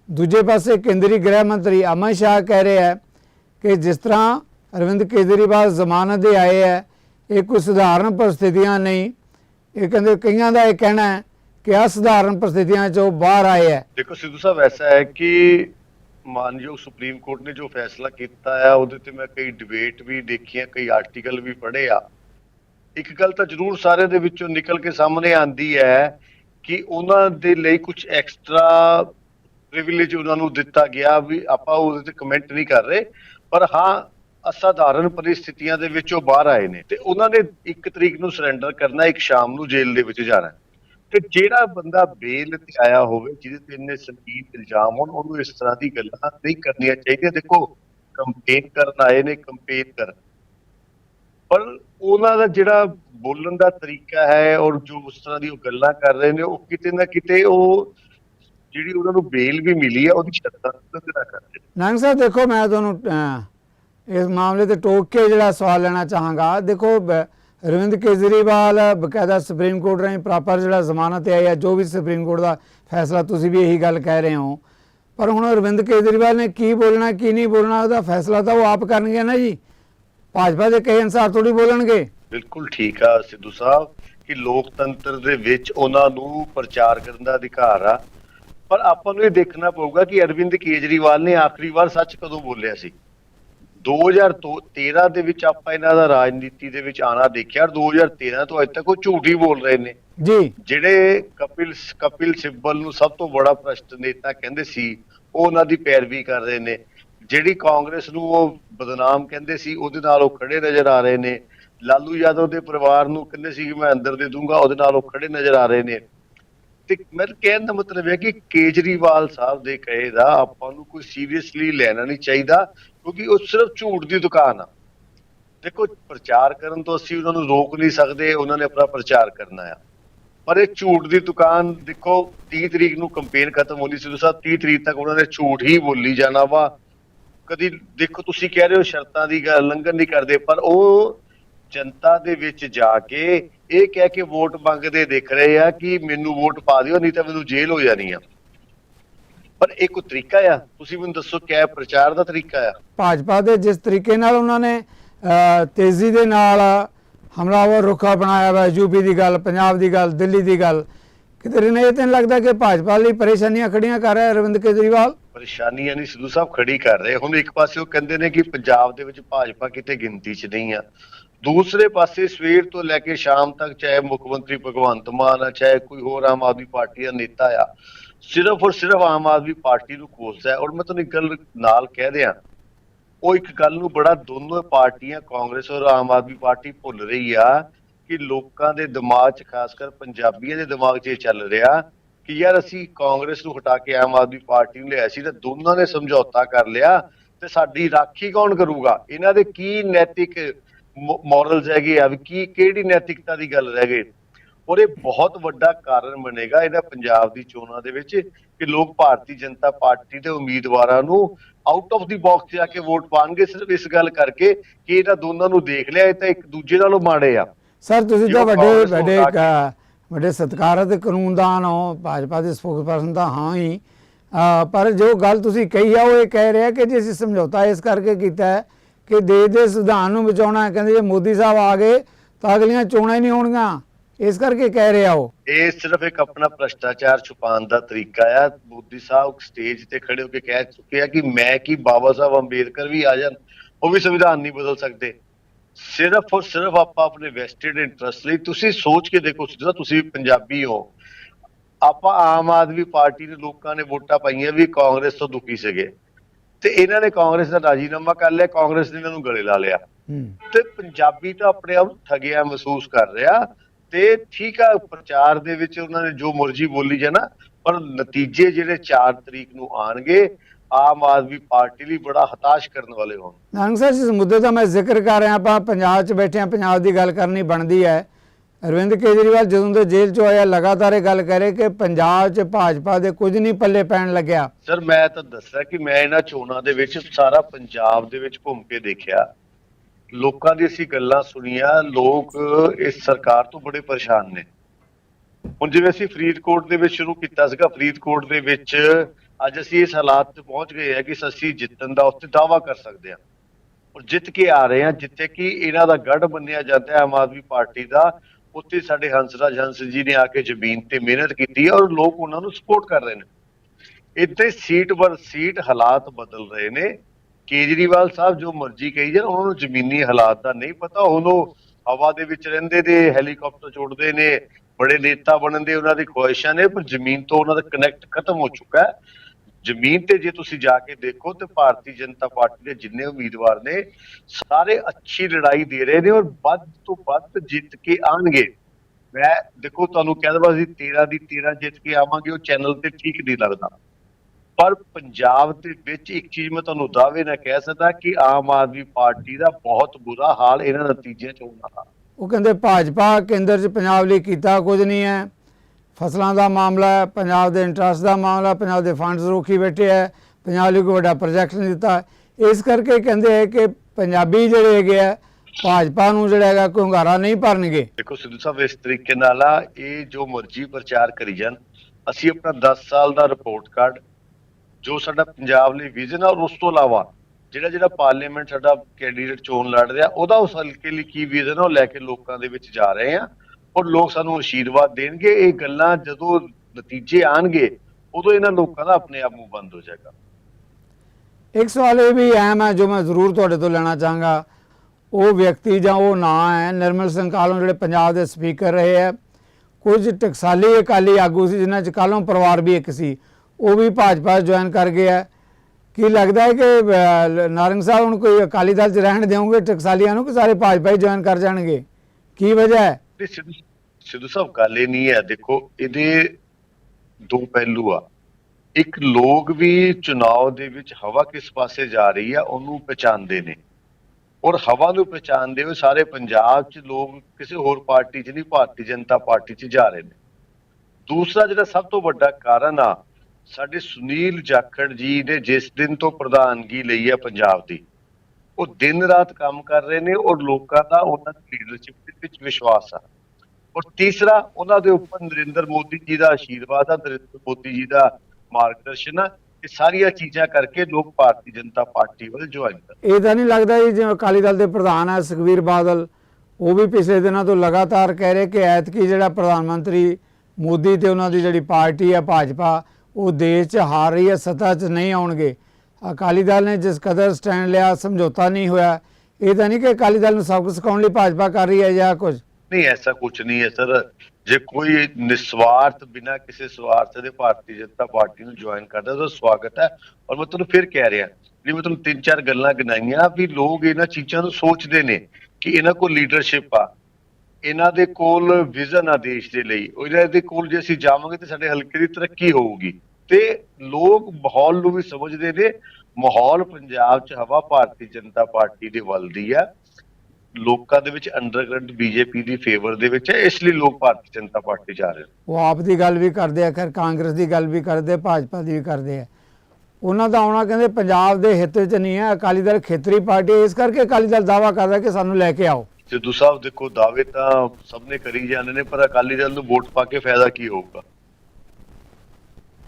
ਦੂਜੇ ਪਾਸੇ ਕੇਂਦਰੀ ਗ੍ਰਹਿ ਮੰਤਰੀ ਅਮਿਤ ਸ਼ਾਹ ਕਹਿ ਰਹੇ ਹੈ ਕਿ ਜਿਸ ਤਰ੍ਹਾਂ ਅਰਵਿੰਦ ਕੇਜਰੀਵਾਲ ਜ਼ਮਾਨਤ ਦੇ ਆਏ ਹੈ, ਇਹ ਕੋਈ ਸਧਾਰਨ ਪਰਿਸਥਿਤੀਆਂ ਨਹੀਂ। ਇਹ ਕਹਿੰਦੇ ਕਈਆਂ ਦਾ ਇਹ ਕਹਿਣਾ ਹੈ ਕਿ ਅਸਧਾਰਨ ਪਰਿਸਥਿਤੀਆਂ ਚੋਂ ਬਾਹਰ ਆਏ ਹੈ। ਦੇਖੋ, ਸਿੱਧੂ ਸਾਹਿਬ, ਐਸਾ ਹੈ ਕਿ ਮਾਨਯੋਗ ਸੁਪਰੀਮ ਕੋਰਟ ਨੇ ਜੋ ਫੈਸਲਾ ਕੀਤਾ ਹੈ, ਉਹਦੇ ਤੇ ਮੈਂ ਕਈ ਡਿਬੇਟ ਵੀ ਦੇਖੀਆਂ ਕਈ ਆਰਟੀਕਲ ਵੀ ਪੜ੍ਹੇ ਆ। ਇੱਕ ਗੱਲ ਤਾਂ ਜ਼ਰੂਰ ਸਾਰੇ ਦੇ ਵਿੱਚੋਂ ਨਿਕਲ ਕੇ ਸਾਹਮਣੇ ਆਂਦੀ ਹੈ ਕਿ ਉਹਨਾਂ ਦੇ ਲਈ ਕੁਝ ਐਕਸਟਰਾ ਪ੍ਰਿਵਿਲੇਜ ਉਹਨਾਂ ਨੂੰ ਦਿੱਤਾ ਗਿਆ ਵੀ ਆਪਾਂ ਉਹਦੇ ਤੇ ਕਮੈਂਟ ਨਹੀਂ ਕਰ ਰਹੇ, ਪਰ ਹਾਂ, ਅਸਾਧਾਰਨ ਪਰਿਸਥਿਤੀਆਂ ਦੇ ਵਿੱਚ ਉਹ ਬਾਹਰ ਆਏ ਨੇ ਤੇ ਉਹਨਾਂ ਨੇ ਇੱਕ ਤਰੀਕ ਨੂੰ ਸਰੈਂਡਰ ਕਰਨਾ, ਇੱਕ ਸ਼ਾਮ ਨੂੰ ਜੇਲ੍ਹ ਦੇ ਵਿੱਚ ਜਾਣਾ। ਤੇ ਜਿਹੜਾ ਬੰਦਾ ਬੇਲ ਤੇ ਆਇਆ ਹੋਵੇ, ਜਿਹਦੇ ਤੇ ਇੰਨੇ ਸੰਗੀਨ ਇਲਜ਼ਾਮ ਹੋਣ, ਉਹਨੂੰ ਇਸ ਤਰ੍ਹਾਂ ਦੀ ਗੱਲਾਂ ਨਹੀਂ ਕਰਨੀਆਂ ਚਾਹੀਦੀਆਂ। ਦੇਖੋ ਕੰਪੇਨ ਕਰਨ ਆਏ ਨੇ ਕੰਪੇਨ ਕਰਨ। ਪਰ ਉਹਨਾਂ ਦਾ ਜਿਹੜਾ ਬੋਲਣ ਦਾ ਤਰੀਕਾ ਹੈ ਔਰ ਜੋ ਉਸ ਤਰ੍ਹਾਂ ਦੀ ਉਹ ਗੱਲਾਂ ਕਰ ਰਹੇ ਨੇ, ਉਹ ਕਿਤੇ ਨਾ ਕਿਤੇ ਉਹ ਜਿਹੜੀ ਉਹਨਾਂ ਨੂੰ ਬੇਲ ਵੀ ਮਿਲੀ ਹੈ ਉਹਦੀ ਸ਼ਰਤਾਂ ਉਲੰਘਣਾ ਕਰਦੇ ਨੇ। ਨਾਨਕ ਸਾਹਿਬ ਦੇਖੋ ਮੈਂ ਤੁਹਾਨੂੰ ਇਸ ਮਾਮਲੇ ਤੇ ਟੋਕ ਕੇ ਜਿਹੜਾ ਸਵਾਲ ਲੈਣਾ ਚਾਹਾਂਗਾ। ਦੇਖੋ ਰਵਿੰਦ ਕੇਜਰੀਵਾਲ ਬਕਾਇਦਾ ਸੁਪਰੀਮ ਕੋਰਟ ਰਾਹੀਂ ਪ੍ਰਾਪਰ ਜਿਹੜਾ ਜ਼ਮਾਨਤ ਤੇ ਆਇਆ ਜੋ ਵੀ ਸੁਪਰੀਮ ਕੋਰਟ ਦਾ ਫੈਸਲਾ ਤੁਸੀਂ ਵੀ ਇਹੀ ਗੱਲ ਕਹਿ ਰਹੇ ਹੋ। ਪਰ ਹੁਣ ਅਰਵਿੰਦ ਕੇਜਰੀਵਾਲ ਨੇ ਕੀ ਬੋਲਣਾ ਕੀ ਨਹੀਂ ਬੋਲਣਾ ਉਹਦਾ ਫੈਸਲਾ ਤਾਂ ਉਹ ਆਪ ਕਰਨਗੇ ਨਾ ਜੀ। ਭਾਜਪਾ ਦੇ ਕਹੇ ਅਨਸਾਰ ਥੋੜੀ ਬੋਲਣਗੇ। ਬਿਲਕੁਲ ਠੀਕ ਆ ਸਿੱਧੂ ਸਾਹਿਬ ਕਿ ਲੋਕਤੰਤਰ ਦੇ ਵਿੱਚ ਉਹਨਾਂ ਨੂੰ ਪ੍ਰਚਾਰ ਕਰਨ ਦਾ ਅਧਿਕਾਰ ਆ। ਪਰ ਆਪਾਂ ਨੂੰ ਇਹ ਦੇਖਣਾ ਪਊਗਾ ਕਿ ਅਰਵਿੰਦ ਕੇਜਰੀਵਾਲ ਨੇ ਆਖਰੀ ਵਾਰ ਸੱਚ ਕਦੋਂ ਬੋਲਿਆ ਸੀ? 2013 ਦੇ ਵਿੱਚ ਆਪਾਂ ਇਹਨਾਂ ਦਾ ਰਾਜਨੀਤੀ ਦੇ ਵਿੱਚ ਆਣਾ ਦੇਖਿਆ ਔਰ 2013 ਤੋਂ ਅੱਜ ਤੱਕ ਉਹ ਝੂਠ ਹੀ ਬੋਲ ਰਹੇ ਨੇ। ਜੀ। ਜਿਹੜੇ ਕਪਿਲ ਕਪਿਲ ਸਿੱਬਲ ਨੂੰ ਸਭ ਤੋਂ ਬੜਾ ਭ੍ਰਸ਼ਟ ਨੇਤਾ ਕਹਿੰਦੇ ਸੀ ਉਹ ਉਹਨਾਂ ਦੀ ਪੈਰਵੀ ਕਰ ਰਹੇ ਨੇ। ਜਿਹੜੀ ਕਾਂਗਰਸ ਨੂੰ ਉਹ ਬਦਨਾਮ ਕਹਿੰਦੇ ਸੀ ਉਹਦੇ ਨਾਲ ਉਹ ਖੜੇ ਨਜ਼ਰ ਆ ਰਹੇ ਨੇ। ਲਾਲੂ ਯਾਦਵ ਦੇ ਪਰਿਵਾਰ ਨੂੰ ਕਹਿੰਦੇ ਸੀ ਕਿ ਮੈਂ ਅੰਦਰ ਦੇ ਦੂੰਗਾ ਉਹਦੇ ਨਾਲ ਉਹ ਖੜੇ ਨਜ਼ਰ ਆ ਰਹੇ ਨੇ। ਤੇ ਮੈਂ ਕਹਿਣ ਦਾ ਮਤਲਬ ਹੈ ਕਿ ਕੇਜਰੀਵਾਲ ਸਾਹਿਬ ਦੇ ਕਹੇ ਦਾ ਆਪਾਂ ਨੂੰ ਕੋਈ ਸੀਰੀਅਸਲੀ ਲੈਣਾ ਨਹੀਂ ਚਾਹੀਦਾ, ਕਿਉਂਕਿ ਉਹ ਸਿਰਫ ਝੂਠ ਦੀ ਦੁਕਾਨ ਆ। ਦੇਖੋ, ਪ੍ਰਚਾਰ ਕਰਨ ਤੋਂ ਅਸੀਂ ਉਹਨਾਂ ਨੂੰ ਰੋਕ ਨਹੀਂ ਸਕਦੇ, ਉਹਨਾਂ ਨੇ ਆਪਣਾ ਪ੍ਰਚਾਰ ਕਰਨਾ ਆ। ਪਰ ਇਹ ਝੂਠ ਦੀ ਦੁਕਾਨ, ਦੇਖੋ 30 ਤਰੀਕ ਨੂੰ ਕੰਪੇਨ ਖਤਮ ਹੋਣੀ ਸੀ ਸਾਹਿਬ 30 ਤਰੀਕ ਤੱਕ ਉਹਨਾਂ ਨੇ ਝੂਠ ਹੀ ਬੋਲੀ ਜਾਣਾ ਵਾ। ਕਦੀ ਦੇਖੋ, ਤੁਸੀਂ ਕਹਿ ਰਹੇ ਹੋ ਸ਼ਰਤਾਂ ਦੀ ਗੱਲ, ਲੰਘਣ ਨਹੀਂ ਕਰਦੇ, ਪਰ ਉਹ ਜਨਤਾ ਦੇ ਵਿੱਚ ਜਾ ਕੇ ਇਹ ਕਹਿ ਕੇ ਵੋਟ ਮੰਗਦੇ ਦਿਖ ਰਹੇ ਆ ਕਿ ਮੈਨੂੰ ਵੋਟ ਪਾ ਦਿਓ ਨਹੀਂ ਤਾਂ ਮੈਨੂੰ ਜੇਲ੍ਹ ਹੋ ਜਾਣੀ ਆ। ਪਰ ਇਹ ਕੋਈ ਤਰੀਕਾ ਆ? ਤੁਸੀਂ ਮੈਨੂੰ ਦੱਸੋ ਕਿਆ ਇਹ ਪ੍ਰਚਾਰ ਦਾ ਤਰੀਕਾ ਆ? ਭਾਜਪਾ ਦੇ ਜਿਸ ਤਰੀਕੇ ਨਾਲ ਉਹਨਾਂ ਨੇ ਤੇਜ਼ੀ ਦੇ ਨਾਲ ਹਮਲਾਵਰ ਰੁੱਖਾ ਬਣਾਇਆ ਵਾ ਯੂਪੀ ਦੀ ਗੱਲ ਪੰਜਾਬ ਦੀ ਗੱਲ ਦਿੱਲੀ ਦੀ ਗੱਲ ਕਿਤੇ ਨੇ ਇਹ ਤਾਂ ਲੱਗਦਾ ਕਿ ਭਾਜਪਾ ਲਈ ਪਰੇਸ਼ਾਨੀਆਂ ਖੜੀਆਂ ਕਰ ਰਿਹਾ ਅਰਵਿੰਦ ਕੇਜਰੀਵਾਲ? ਪਰੇਸ਼ਾਨੀਆਂ ਨਹੀਂ ਸਿੱਧੂ ਸਾਹਿਬ ਖੜੀ ਕਰ ਰਹੇ ਹੁਣ ਇੱਕ ਪਾਸੇ ਉਹ ਕਹਿੰਦੇ ਨੇ ਕਿ ਪੰਜਾਬ ਦੇ ਵਿੱਚ ਭਾਜਪਾ ਕਿਤੇ ਗਿਣਤੀ 'ਚ ਨਹੀਂ ਆ। ਦੂਸਰੇ ਪਾਸੇ ਸਵੇਰ ਤੋਂ ਲੈ ਕੇ ਸ਼ਾਮ ਤੱਕ, ਚਾਹੇ ਮੁੱਖ ਮੰਤਰੀ ਭਗਵੰਤ ਮਾਨ ਆ, ਚਾਹੇ ਕੋਈ ਹੋਰ ਆਮ ਆਦਮੀ ਪਾਰਟੀ ਦਾ ਨੇਤਾ ਆ, ਸਿਰਫ ਔਰ ਸਿਰਫ ਆਮ ਆਦਮੀ ਪਾਰਟੀ ਨੂੰ ਕੋਸਦਾ ਹੈ। ਔਰ ਮੈਂ ਤੁਹਾਨੂੰ ਇੱਕ ਗੱਲ ਨਾਲ ਕਹਿ ਦਿਆਂ, ਉਹ ਇੱਕ ਗੱਲ ਨੂੰ ਬੜਾ ਦੋਨੋਂ ਪਾਰਟੀਆਂ, ਕਾਂਗਰਸ ਔਰ ਆਮ ਆਦਮੀ ਪਾਰਟੀ ਭੁੱਲ ਰਹੀ ਆ, ਕਿ ਲੋਕਾਂ ਦੇ ਦਿਮਾਗ 'ਚ, ਖਾਸ ਕਰ ਪੰਜਾਬੀਆਂ ਦੇ ਦਿਮਾਗ 'ਚ ਇਹ ਚੱਲ ਰਿਹਾ ਕਿ ਯਾਰ ਅਸੀਂ ਕਾਂਗਰਸ ਨੂੰ ਹਟਾ ਕੇ ਆਮ ਆਦਮੀ ਪਾਰਟੀ ਨੂੰ ਲਿਆ ਸੀ ਤਾਂ ਦੋਨਾਂ ਨੇ ਸਮਝੌਤਾ ਕਰ ਲਿਆ ਤੇ ਸਾਡੀ ਰਾਖੀ ਕੌਣ ਕਰੂਗਾ? ਇਹਨਾਂ ਦੇ ਕੀ ਨੈਤਿਕ ਮੋਰਲਸ ਹੈਗੇ ਆ ਵੀ ਕੀ ਕਿਹੜੀ ਨੈਤਿਕਤਾ ਦੀ ਗੱਲ ਰਹਿ ਗਈ। ਔਰ ਇਹ ਬਹੁਤ ਵੱਡਾ ਕਾਰਨ ਬਣੇਗਾ ਇਹਦਾ ਪੰਜਾਬ ਦੀ ਚੋਣਾਂ ਦੇ ਵਿੱਚ ਕਿ ਲੋਕ ਭਾਰਤੀ ਜਨਤਾ ਪਾਰਟੀ ਦੇ ਉਮੀਦਵਾਰਾਂ ਨੂੰ ਆਊਟ ਆਫ ਦੀ ਬਾਕਸ ਜਾ ਕੇ ਵੋਟ ਪਾਣਗੇ ਸਿਰਫ ਇਸ ਗੱਲ ਕਰਕੇ ਕਿ ਇਹਨਾਂ ਦੋਨਾਂ ਨੂੰ ਦੇਖ ਲਿਆ ਇਹ ਤਾਂ ਇੱਕ ਦੂਜੇ ਨਾਲੋਂ ਮਾੜੇ ਆ। ਸਰ ਤੁਸੀਂ ਤਾਂ ਵੱਡੇ ਵੱਡੇ ਵੱਡੇ ਸਤਿਕਾਰਤ ਕਾਨੂੰਨਦਾਨ ਹੋ ਭਾਜਪਾ ਦੇ ਸਪੋਕਸਪਰਸਨ ਤਾਂ ਹਾਂ ਹੀ। ਪਰ ਜੋ ਗੱਲ ਤੁਸੀਂ ਕਹੀ ਆ ਉਹ ਇਹ ਕਹਿ ਰਿਹਾ ਕਿ ਜੇ ਅਸੀਂ ਸਮਝੌਤਾ ਇਸ ਕਰਕੇ ਕੀਤਾ ਹੈ ਕਿ ਦੇਸ਼ ਦੇ ਸੰਵਿਧਾਨ ਨੂੰ ਬਚਾਉਣਾ ਕਹਿੰਦੇ ਜੇ ਮੋਦੀ ਸਾਹਿਬ ਆ ਗਏ ਤਾਂ ਅਗਲੀਆਂ ਚੋਣਾਂ ਹੀ ਨਹੀਂ ਹੋਣਗੀਆਂ। ਇਸ ਕਰਕੇ ਕਹਿ ਰਿਹਾ ਉਹ। ਇਹ ਸਿਰਫ ਇੱਕ ਆਪਣਾ ਭ੍ਰਸ਼ਟਾਚਾਰ ਛੁਪਾਉਣ ਦਾ ਤਰੀਕਾ ਆ। ਮੋਦੀ ਸਾਹਿਬ ਸਟੇਜ ਤੇ ਖੜੇ ਹੋ ਕੇ ਕਹਿ ਚੁੱਕੇ ਆ ਕਿ ਮੈਂ ਕੀ ਬਾਬਾ ਸਾਹਿਬ ਅੰਬੇਦਕਰ ਵੀ ਆ ਜਾਣ, ਉਹ ਵੀ ਸੰਵਿਧਾਨ ਨਹੀਂ ਬਦਲ ਸਕਦੇ। ਸਿਰਫ ਔਰ ਸਿਰਫ ਆਪਾਂ ਆਪਣੇ ਵੈਸਟਡ ਇੰਟਰਸਟ ਲਈ, ਤੁਸੀਂ ਸੋਚ ਕੇ ਦੇਖੋ ਸਿੱਧਾ, ਤੁਸੀਂ ਪੰਜਾਬੀ ਹੋ। ਆਪਾਂ ਆਮ ਆਦਮੀ ਪਾਰਟੀ ਦੇ ਲੋਕਾਂ ਨੇ ਵੋਟਾਂ ਪਾਈਆਂ ਵੀ ਕਾਂਗਰਸ ਤੋਂ ਦੁਖੀ ਸੀਗੇ। ਤੇ ਇਹਨਾਂ ਨੇ ਕਾਂਗਰਸ ਦਾ ਰਾਜੀਨਾਮਾ ਕਰ ਲਿਆ ਕਾਂਗਰਸ ਨੇ ਇਹਨਾਂ ਨੂੰ ਗਲੇ ਲਾ ਲਿਆ। ਤੇ ਪੰਜਾਬੀ ਤਾਂ ਆਪਣੇ ਆਪ ਠਗਿਆ ਮਹਿਸੂਸ ਕਰ ਰਿਹਾ ਤੇ ਠੀਕ ਆ ਪ੍ਰਚਾਰ ਦੇ ਵਿੱਚ ਉਹਨਾਂ ਨੇ ਜੋ ਮਰਜ਼ੀ ਬੋਲੀ ਜਾਣਾ ਪਰ ਨਤੀਜੇ ਜਿਹੜੇ 4 ਤਰੀਕ ਨੂੰ ਆਣਗੇ ਆਮ ਆਦਮੀ ਪਾਰਟੀ ਲਈ ਬੜਾ ਹਤਾਸ਼ ਕਰਨ ਵਾਲੇ ਹੋਣ ਨਾਨਕ ਸਾਹਿਬ ਇਸ ਮੁੱਦੇ ਦਾ ਮੈਂ ਜ਼ਿਕਰ ਕਰ ਰਿਹਾ ਆਪਾਂ ਪੰਜਾਬ 'ਚ ਬੈਠੇ ਹਾਂ ਪੰਜਾਬ ਦੀ ਗੱਲ ਕਰਨੀ ਬਣਦੀ ਹੈ। ਅਰਵਿੰਦ ਕੇਜਰੀਵਾਲ ਜਦੋਂ ਦੇ ਜੇਲ੍ਹ 'ਚੋਂ ਆਇਆ, ਲਗਾਤਾਰ ਇਹ ਗੱਲ ਕਰ ਕਿ ਪੰਜਾਬ 'ਚ ਭਾਜਪਾ ਦੇ ਕੁਝ ਨਹੀਂ ਪੱਲੇ ਪੈਣ ਲੱਗਿਆ। ਸਰ, ਮੈਂ ਤਾਂ ਦੱਸਿਆ ਕਿ ਮੈਂ ਇਹਨਾਂ ਚੋਣਾਂ ਦੇ ਵਿੱਚ ਸਾਰਾ ਪੰਜਾਬ ਦੇ ਵਿੱਚ ਘੁੰਮ ਕੇ ਦੇਖਿਆ। ਲੋਕਾਂ ਦੀ ਅਸੀਂ ਗੱਲਾਂ ਸੁਣੀਆਂ, ਲੋਕ ਇਸ ਸਰਕਾਰ ਤੋਂ ਬੜੇ ਪਰੇਸ਼ਾਨ ਨੇ। ਹੁਣ ਜਿਵੇਂ ਅਸੀਂ ਫਰੀਦਕੋਟ ਦੇ ਵਿੱਚ ਸ਼ੁਰੂ ਕੀਤਾ ਸੀਗਾ, ਫਰੀਦਕੋਟ ਦੇ ਵਿੱਚ ਅੱਜ ਅਸੀਂ ਇਸ ਹਾਲਾਤ ਤੇ ਪਹੁੰਚ ਗਏ ਆ ਕਿ ਅਸੀਂ ਜਿੱਤਣ ਦਾ ਉੱਥੇ ਦਾਵਾ ਕਰ ਸਕਦੇ ਹਾਂ। ਔਰ ਜਿੱਤ ਕੇ ਆ ਰਹੇ ਹਾਂ, ਜਿੱਥੇ ਕਿ ਇਹਨਾਂ ਦਾ ਗੜ ਮੰਨਿਆ ਜਾਂਦਾ ਹੈ, ਆਮ ਆਦਮੀ ਪਾਰਟੀ ਦਾ। ਉੱਥੇ ਸਾਡੇ ਹੰਸਰਾਜ ਹੰਸ ਜੀ ਨੇ ਆ ਕੇ ਜ਼ਮੀਨ ਤੇ ਮਿਹਨਤ ਕੀਤੀ ਹੈ ਔਰ ਲੋਕ ਉਹਨਾਂ ਨੂੰ ਸਪੋਰਟ ਕਰ ਰਹੇ ਨੇ। ਇੱਥੇ ਸੀਟ ਬਰ ਸੀਟ ਹਾਲਾਤ ਬਦਲ ਰਹੇ ਨੇ। ਕੇਜਰੀਵਾਲ ਸਾਹਿਬ ਜੋ ਮਰਜ਼ੀ ਕਹੀ ਜਾਣ, ਉਹਨਾਂ ਨੂੰ ਜ਼ਮੀਨੀ ਹਾਲਾਤ ਦਾ ਨਹੀਂ ਪਤਾ। ਹੁਣ ਉਹ ਹਵਾ ਦੇ ਵਿੱਚ ਰਹਿੰਦੇ ਨੇ, ਹੈਲੀਕਾਪਟਰ ਚ ਨੇ, ਬੜੇ ਨੇਤਾ ਬਣਨ ਦੇ ਉਹਨਾਂ ਦੀ ਖੁਆਇਸ਼ਾਂ ਨੇ, ਪਰ ਜ਼ਮੀਨ ਤੋਂ ਉਹਨਾਂ ਦਾ ਕਨੈਕਟ ਖਤਮ ਹੋ ਚੁੱਕਾ ਹੈ। ਜ਼ਮੀਨ ਤੇ ਜੇ ਤੁਸੀਂ ਜਾ ਕੇ ਦੇਖੋ ਤੇ ਭਾਰਤੀ ਜਨਤਾ ਪਾਰਟੀ ਦੇ ਜਿੰਨੇ ਉਮੀਦਵਾਰ ਨੇ, ਸਾਰੇ ਅੱਛੀ ਲੜਾਈ ਦੇ ਰਹੇ ਨੇ ਔਰ ਵੱਧ ਤੋਂ ਵੱਧ ਜਿੱਤ ਕੇ ਆਣਗੇ ਮੈਂ ਦੇਖੋ ਤੁਹਾਨੂੰ ਕਹਿੰਦਾ ਸੀ 13 ਦੀ 13 ਜਿੱਤ ਕੇ ਆਵਾਂਗੇ, ਉਹ ਚੈਨਲ ਤੇ ਠੀਕ ਨਹੀਂ ਲੱਗਦਾ। ਪਰ ਪੰਜਾਬ ਦੇ ਵਿੱਚ ਇੱਕ ਚੀਜ਼ ਮੈਂ ਤੁਹਾਨੂੰ ਦਾਅਵੇ ਨਾਲ ਕਹਿ ਸਕਦਾ ਕਿ ਆਮ ਆਦਮੀ ਪਾਰਟੀ ਦਾ ਬਹੁਤ ਬੁਰਾ ਹਾਲ ਇਹਨਾਂ ਨਤੀਜਿਆਂ ਚ ਹੋਣਾ। ਉਹ ਕਹਿੰਦੇ ਭਾਜਪਾ ਕੇਂਦਰ 'ਚ ਪੰਜਾਬ ਲਈ ਕੀਤਾ ਕੁਝ ਨਹੀਂ ਹੈ। ਫਸਲਾਂ ਦਾ ਮਾਮਲਾ ਹੈ, ਪੰਜਾਬ ਦੇ ਇੰਟਰਸਟ ਦਾ ਮਾਮਲਾ ਪੰਜਾਬ ਦੇ ਫੰਡਸ ਰੋਕੀ ਬੈਠੇ ਹੈ, ਪੰਜਾਬ ਲਈ ਕੋਈ ਵੱਡਾ ਪ੍ਰੋਜੈਕਟ ਨਹੀਂ ਦਿੱਤਾ। ਇਸ ਕਰਕੇ ਕਹਿੰਦੇ ਹੈ ਕਿ ਪੰਜਾਬੀ ਜਿਹੜੇ ਹੈਗੇ ਆ ਭਾਜਪਾ ਨੂੰ ਜਿਹੜਾ ਹੈਗਾ ਕੋਈ ਹੁੰਗਾਰਾ ਨਹੀਂ ਭਰਨਗੇ। ਦੇਖੋ ਸਿੱਧੂ ਸਾਹਿਬ, ਇਸ ਤਰੀਕੇ ਨਾਲ ਆ, ਇਹ ਜੋ ਮਰਜ਼ੀ ਪ੍ਰਚਾਰ ਕਰੀ ਜਾਣ, ਅਸੀਂ ਆਪਣਾ 10 ਸਾਲ ਦਾ ਰਿਪੋਰਟ ਕਾਰਡ ਜੋ ਸਾਡਾ ਪੰਜਾਬ ਲਈ ਵਿਜ਼ਨ ਆ, ਔਰ ਉਸ ਤੋਂ ਇਲਾਵਾ ਜਿਹੜਾ ਜਿਹੜਾ ਪਾਰਲੀਮੈਂਟ ਸਾਡਾ ਕੈਂਡੀਡੇਟ ਚੋਣ ਲੜ ਰਿਹਾ, ਉਹਦਾ ਉਸ ਹਲਕੇ ਲਈ ਕੀ ਵਿਜ਼ਨ ਆ, ਉਹ ਲੈ ਕੇ ਲੋਕਾਂ ਦੇ ਵਿੱਚ ਜਾ ਰਹੇ ਆ। ਔਰ ਲੋਕ ਸਾਨੂੰ ਆਸ਼ੀਰਵਾਦ ਦੇਣਗੇ, ਇਹ ਗੱਲਾਂ ਜਦੋਂ ਨਤੀਜੇ ਆਣਗੇ, ਉਦੋਂ ਇਹਨਾਂ ਲੋਕਾਂ ਦਾ ਆਪਣੇ ਆਪ ਮੂੰਹ ਬੰਦ ਹੋ ਜਾਏਗਾ। ਇੱਕ ਸਵਾਲ ਇਹ ਵੀ ਅਹਿਮ ਹੈ, ਜੋ ਮੈਂ ਜ਼ਰੂਰ ਤੁਹਾਡੇ ਤੋਂ ਲੈਣਾ ਚਾਹਾਂਗਾ। ਉਹ ਵਿਅਕਤੀ ਜਾਂ ਉਹ ਨਾਂ ਹੈ, ਨਿਰਮਲ ਸਿੰਘ ਕਾਲੋਂ ਜਿਹੜੇ ਪੰਜਾਬ ਦੇ ਸਪੀਕਰ ਰਹੇ ਹੈ। ਕੁਝ ਟਕਸਾਲੀ ਅਕਾਲੀ ਆਗੂ ਸੀ, ਜਿਨ੍ਹਾਂ ਚ ਕਾਲੋਂ ਪਰਿਵਾਰ ਵੀ ਇੱਕ ਸੀ। ਉਹ ਵੀ ਭਾਜਪਾ ਜੁਆਇਨ ਕਰ ਗਏ ਹੈ। ਕੀ ਲੱਗਦਾ ਹੈ ਕਿ ਨਾਰੰਗ ਸਾਹਿਬ, ਹੁਣ ਕੋਈ ਅਕਾਲੀ ਦਲ ਚ ਰਹਿਣ ਦੇਵੋਗੇ ਟਕਸਾਲੀਆਂ ਨੂੰ, ਕਿ ਸਾਰੇ ਭਾਜਪਾ ਹੀ ਜੁਆਇਨ ਕਰ ਜਾਣਗੇ? ਕੀ ਵਜ੍ਹਾ ਹੈ? ਤੇ ਸਿੱਧੂ ਸਿੱਧੂ ਸਾਹਿਬ, ਗੱਲ ਇਹ ਨਹੀਂ ਹੈ, ਦੇਖੋ ਇਹਦੇ ਦੋ ਪਹਿਲੂ ਆ। ਇੱਕ ਲੋਕ ਵੀ ਚੁਣਾਵ ਦੇ ਵਿੱਚ ਹਵਾ ਕਿਸ ਪਾਸੇ ਜਾ ਰਹੀ ਆ, ਉਹਨੂੰ ਪਛਾਣਦੇ ਨੇ। ਔਰ ਹਵਾ ਨੂੰ ਪਛਾਣਦੇ ਹੋਏ ਸਾਰੇ ਪੰਜਾਬ 'ਚ ਲੋਕ ਕਿਸੇ ਹੋਰ ਪਾਰਟੀ 'ਚ ਨਹੀਂ, ਭਾਰਤੀ ਜਨਤਾ ਪਾਰਟੀ 'ਚ ਜਾ ਰਹੇ ਨੇ। ਦੂਸਰਾ ਜਿਹੜਾ ਸਭ ਤੋਂ ਵੱਡਾ ਕਾਰਨ ਆ, ਸਾਡੇ ਸੁਨੀਲ ਜਾਖੜ ਜੀ ਨੇ ਜਿਸ ਦਿਨ ਤੋਂ ਪ੍ਰਧਾਨਗੀ ਲਈ ਆ ਪੰਜਾਬ ਦੀ ਉਹ ਦਿਨ ਰਾਤ ਕੰਮ ਕਰ ਰਹੇ ਨੇ ਔਰ ਲੋਕਾਂ ਦਾ ਉਹਨਾਂ ਦੀ ਲੀਡਰਸ਼ਿਪ ਦੇ ਵਿੱਚ ਵਿਸ਼ਵਾਸ ਆ। ਔਰ ਤੀਸਰਾ, ਉਹਨਾਂ ਦੇ ਉੱਪਰ ਨਰਿੰਦਰ ਮੋਦੀ ਜੀ ਦਾ ਆਸ਼ੀਰਵਾਦ ਆ, ਨਰਿੰਦਰ ਮੋਦੀ ਜੀ ਦਾ ਮਾਰਗਦਰਸ਼ਨ ਆ। ਇਹ ਸਾਰੀਆਂ ਚੀਜ਼ਾਂ ਕਰਕੇ ਲੋਕ ਭਾਰਤੀ ਜਨਤਾ ਪਾਰਟੀ ਵੱਲ ਜੁਆਇਨ ਕਰ ਇਹ ਤਾਂ ਨਹੀਂ ਲੱਗਦਾ ਜੀ ਜਿਵੇਂ ਅਕਾਲੀ ਦਲ ਦੇ ਪ੍ਰਧਾਨ ਹੈ ਸੁਖਵੀਰ ਬਾਦਲ। ਉਹ ਵੀ ਪਿਛਲੇ ਦਿਨਾਂ ਤੋਂ ਲਗਾਤਾਰ ਕਹਿ ਰਹੇ ਕਿ ਐਤਕੀ ਜਿਹੜਾ ਪ੍ਰਧਾਨ ਮੰਤਰੀ ਮੋਦੀ ਤੇ ਉਹਨਾਂ ਦੀ ਜਿਹੜੀ ਪਾਰਟੀ ਆ, ਭਾਜਪਾ, ਉਹ ਦੇਸ਼ 'ਚ ਹਾਰ ਰਹੀ ਹੈ, ਸੱਤਾ 'ਚ ਨਹੀਂ ਆਉਣਗੇ। ਅਕਾਲੀ ਦਲ ਨੇ ਜਿਸ ਕਦਰ ਸਟੈਂਡ ਲਿਆ, ਸਮਝੌਤਾ ਨਹੀਂ ਹੋਇਆ, ਇਹ ਤਾਂ ਨਹੀਂ ਕਿ ਅਕਾਲੀ ਦਲ ਨੂੰ ਸਬਕ ਸਿਖਾਉਣ ਲਈ ਭਾਜਪਾ ਕਰ ਰਹੀ ਹੈ ਜਾਂ ਕੁਝ ਨਹੀਂ, ਐਸਾ ਕੁਝ ਨਹੀਂ ਹੈ, ਸਰ। ਜੇ ਕੋਈ ਨਿਸਵਾਰਥ ਬਿਨਾ ਕਿਸੇ ਸਵਾਰਥ ਦੇ ਭਾਰਤੀ ਜਨਤਾ ਪਾਰਟੀ ਨੂੰ ਜੁਆਇਨ ਕਰਦਾ, ਤਾਂ ਸਵਾਗਤ ਹੈ। ਔਰ ਮੈਂ ਤੁਹਾਨੂੰ ਫਿਰ ਕਹਿ ਰਿਹਾ ਵੀ ਮੈਂ ਤੁਹਾਨੂੰ ਤਿੰਨ ਚਾਰ ਗੱਲਾਂ ਗਿਣਾਈਆਂ, ਵੀ ਲੋਕ ਇਹਨਾਂ ਚੀਜ਼ਾਂ ਨੂੰ ਸੋਚਦੇ ਨੇ ਕਿ ਇਹਨਾਂ ਕੋਲ ਲੀਡਰਸ਼ਿਪ ਆ। ਇਹਨਾਂ ਦੇ ਕੋਲ ਵਿਜ਼ਨ ਆ ਦੇਸ਼ ਦੇ ਲਈ। ਉਹ ਇਹਨਾਂ ਦੇ ਕੋਲ ਜੇ ਅਸੀਂ ਜਾਵਾਂਗੇ, ਤੇ ਸਾਡੇ ਹਲਕੇ ਦੀ ਤਰੱਕੀ ਹੋਊਗੀ। ਤੇ ਲੋਕ ਮਾਹੌਲ ਨੂੰ ਵੀ ਸਮਝਦੇ ਨੇ। ਮਾਹੌਲ ਪੰਜਾਬ 'ਚ ਹਵਾ ਭਾਰਤੀ ਜਨਤਾ ਪਾਰਟੀ ਦੇ ਵੱਲ ਦੀ ਆ। ਲੋਕਾਂ ਦੇ ਵਿੱਚ ਅੰਡਰਗਰਾਉਂਡ ਬੀਜੇਪੀ ਦੀ ਫੇਵਰ ਦੇ ਵਿੱਚ ਹੈ ਇਸ ਲਈ ਲੋਕ ਭਾਰਤੀ ਜਨਤਾ ਪਾਰਟੀ ਜਾ ਰਹੇ ਉਹ ਆਪ ਦੀ ਗੱਲ ਵੀ ਕਰਦੇ ਆ ਖੈਰ ਕਾਂਗਰਸ ਦੀ ਗੱਲ ਵੀ ਕਰਦੇ ਭਾਜਪਾ ਦੀ ਵੀ ਕਰਦੇ ਆ। ਉਹਨਾਂ ਦਾ ਆਉਣਾ ਕਹਿੰਦੇ ਪੰਜਾਬ ਦੇ ਹਿੱਤ ਵਿੱਚ ਨਹੀਂ ਹੈ ਅਕਾਲੀ ਦਲ ਖੇਤਰੀ ਪਾਰਟੀ ਇਸ ਕਰਕੇ ਅਕਾਲੀ ਦਲ ਦਾਵਾ ਕਰਦਾ ਕਿ ਸਾਨੂੰ ਲੈ ਕੇ ਆਓ। ਸਿੱਧੂ ਸਾਹਿਬ ਦੇਖੋ ਦਾਅਵੇ ਤਾਂ ਸਭ ਨੇ ਕਰੀ ਜਾਂਦੇ ਨੇ ਪਰ ਅਕਾਲੀ ਦਲ ਨੂੰ ਵੋਟ ਪਾ ਕੇ ਫਾਇਦਾ ਕੀ ਹੋਊਗਾ?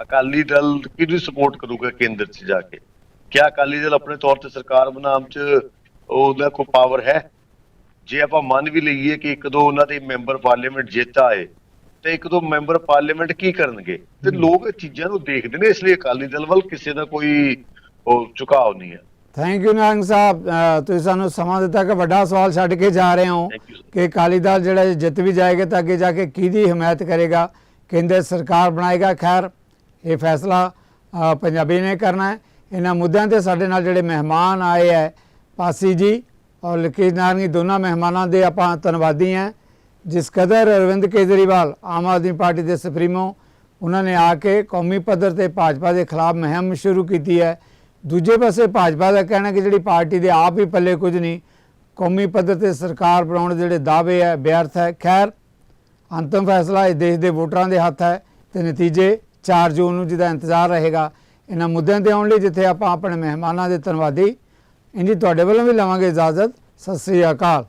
ਅਕਾਲੀ ਦਲ ਕਿਹਨੂੰ ਸਪੋਰਟ ਕਰੂਗਾ ਕੇਂਦਰ 'ਚ ਜਾ ਕੇ? ਕਿਆ ਅਕਾਲੀ ਦਲ ਆਪਣੇ ਤੌਰ ਤੇ ਸਰਕਾਰ ਬਣਾਉਣ 'ਚ ਉਹਦਾ ਕੋਈ ਪਾਵਰ ਹੈ? ਜੇ ਆਪਾਂ ਮੰਨ ਵੀ ਲਈਏ ਕਿ ਇੱਕ ਦੋ ਉਹਨਾਂ ਦੇ ਮੈਂਬਰ ਪਾਰਲੀਮੈਂਟ ਜਿੱਤ ਆਏ ਤੇ ਇੱਕ ਦੋ ਮੈਂਬਰ ਪਾਰਲੀਮੈਂਟ ਕੀ ਕਰਨਗੇ? ਤੇ ਲੋਕ ਇਹ ਚੀਜ਼ਾਂ ਨੂੰ ਦੇਖਦੇ ਨੇ ਇਸ ਲਈ ਅਕਾਲੀ ਦਲ ਵੱਲ ਕਿਸੇ ਦਾ ਕੋਈ ਉਹ ਝੁਕਾਅ ਨਹੀਂ ਹੈ। Thank you Narang Sahib. ਤੁਸੀਂ ਸਾਨੂੰ ਸਮਾਂ ਦਿੱਤਾ ਕਿ ਵੱਡਾ ਸਵਾਲ ਛੱਡ ਕੇ ਜਾ ਰਹੇ ਹੋ. ਕਿ ਅਕਾਲੀ ਦਲ ਜਿਹੜਾ ਜਿੱਤ ਵੀ ਜਾਏਗਾ ਤਾਂ ਅੱਗੇ ਜਾ ਕੇ ਕਿਹਦੀ ਹਮਾਇਤ ਕਰੇਗਾ? ਕੇਂਦਰ ਸਰਕਾਰ ਬਣਾਏਗਾ? ਖੈਰ ਇਹ ਫੈਸਲਾ ਪੰਜਾਬੀ ਨੇ ਕਰਨਾ ਹੈ। ਇਹਨਾਂ ਮੁੱਦਿਆਂ ਤੇ ਸਾਡੇ ਨਾਲ ਜਿਹੜੇ ਮਹਿਮਾਨ ਆਏ ਹੈ, ਪਾਸੀ ਜੀ ਔਰ ਲਕੀਰ ਨਾਰੰਗੀ ਦੋਨਾਂ ਮਹਿਮਾਨਾਂ ਦੇ ਆਪਾਂ ਧੰਨਵਾਦੀ ਹਾਂ। ਜਿਸ ਕਦਰ ਅਰਵਿੰਦ ਕੇਜਰੀਵਾਲ ਆਮ ਆਦਮੀ ਪਾਰਟੀ ਦੇ ਸੁਪਰੀਮੋ, ਉਹਨਾਂ ਨੇ ਆ ਕੇ ਕੌਮੀ ਪੱਧਰ ਤੇ ਭਾਜਪਾ ਦੇ ਖਿਲਾਫ ਮੁਹਿੰਮ ਸ਼ੁਰੂ ਕੀਤੀ ਹੈ। ਦੂਜੇ ਪਾਸੇ ਭਾਜਪਾ ਦਾ ਕਹਿਣਾ ਕਿ ਜਿਹੜੀ ਪਾਰਟੀ ਦੇ ਆਪ ਹੀ ਪੱਲੇ ਕੁਝ ਨਹੀਂ, ਕੌਮੀ ਪੱਧਰ ਤੇ ਸਰਕਾਰ ਬਣਾਉਣ ਦੇ ਜਿਹੜੇ ਦਾਅਵੇ ਹੈ ਬੇਅਰਥ ਹੈ। ਖੈਰ, ਅੰਤਮ ਫੈਸਲਾ ਇਹ ਦੇਸ਼ ਦੇ ਵੋਟਰਾਂ ਦੇ ਹੱਥ ਹੈ ਤੇ ਨਤੀਜੇ 4 ਜੂਨ ਨੂੰ ਜਿਹਦਾ ਇੰਤਜ਼ਾਰ ਰਹੇਗਾ, ਇਹਨਾਂ ਮੁੱਦਿਆਂ ਤੇ ਆਉਣ ਲਈ ਜਿੱਥੇ ਆਪਾਂ ਆਪਣੇ ਮਹਿਮਾਨਾਂ ਦੇ ਧੰਨਵਾਦੀ, ਇੰਜੀ ਤੁਹਾਡੇ ਵੱਲੋਂ ਵੀ ਲਵਾਂਗੇ ਇਜਾਜ਼ਤ। ਸਤਿ ਸ੍ਰੀ ਅਕਾਲ।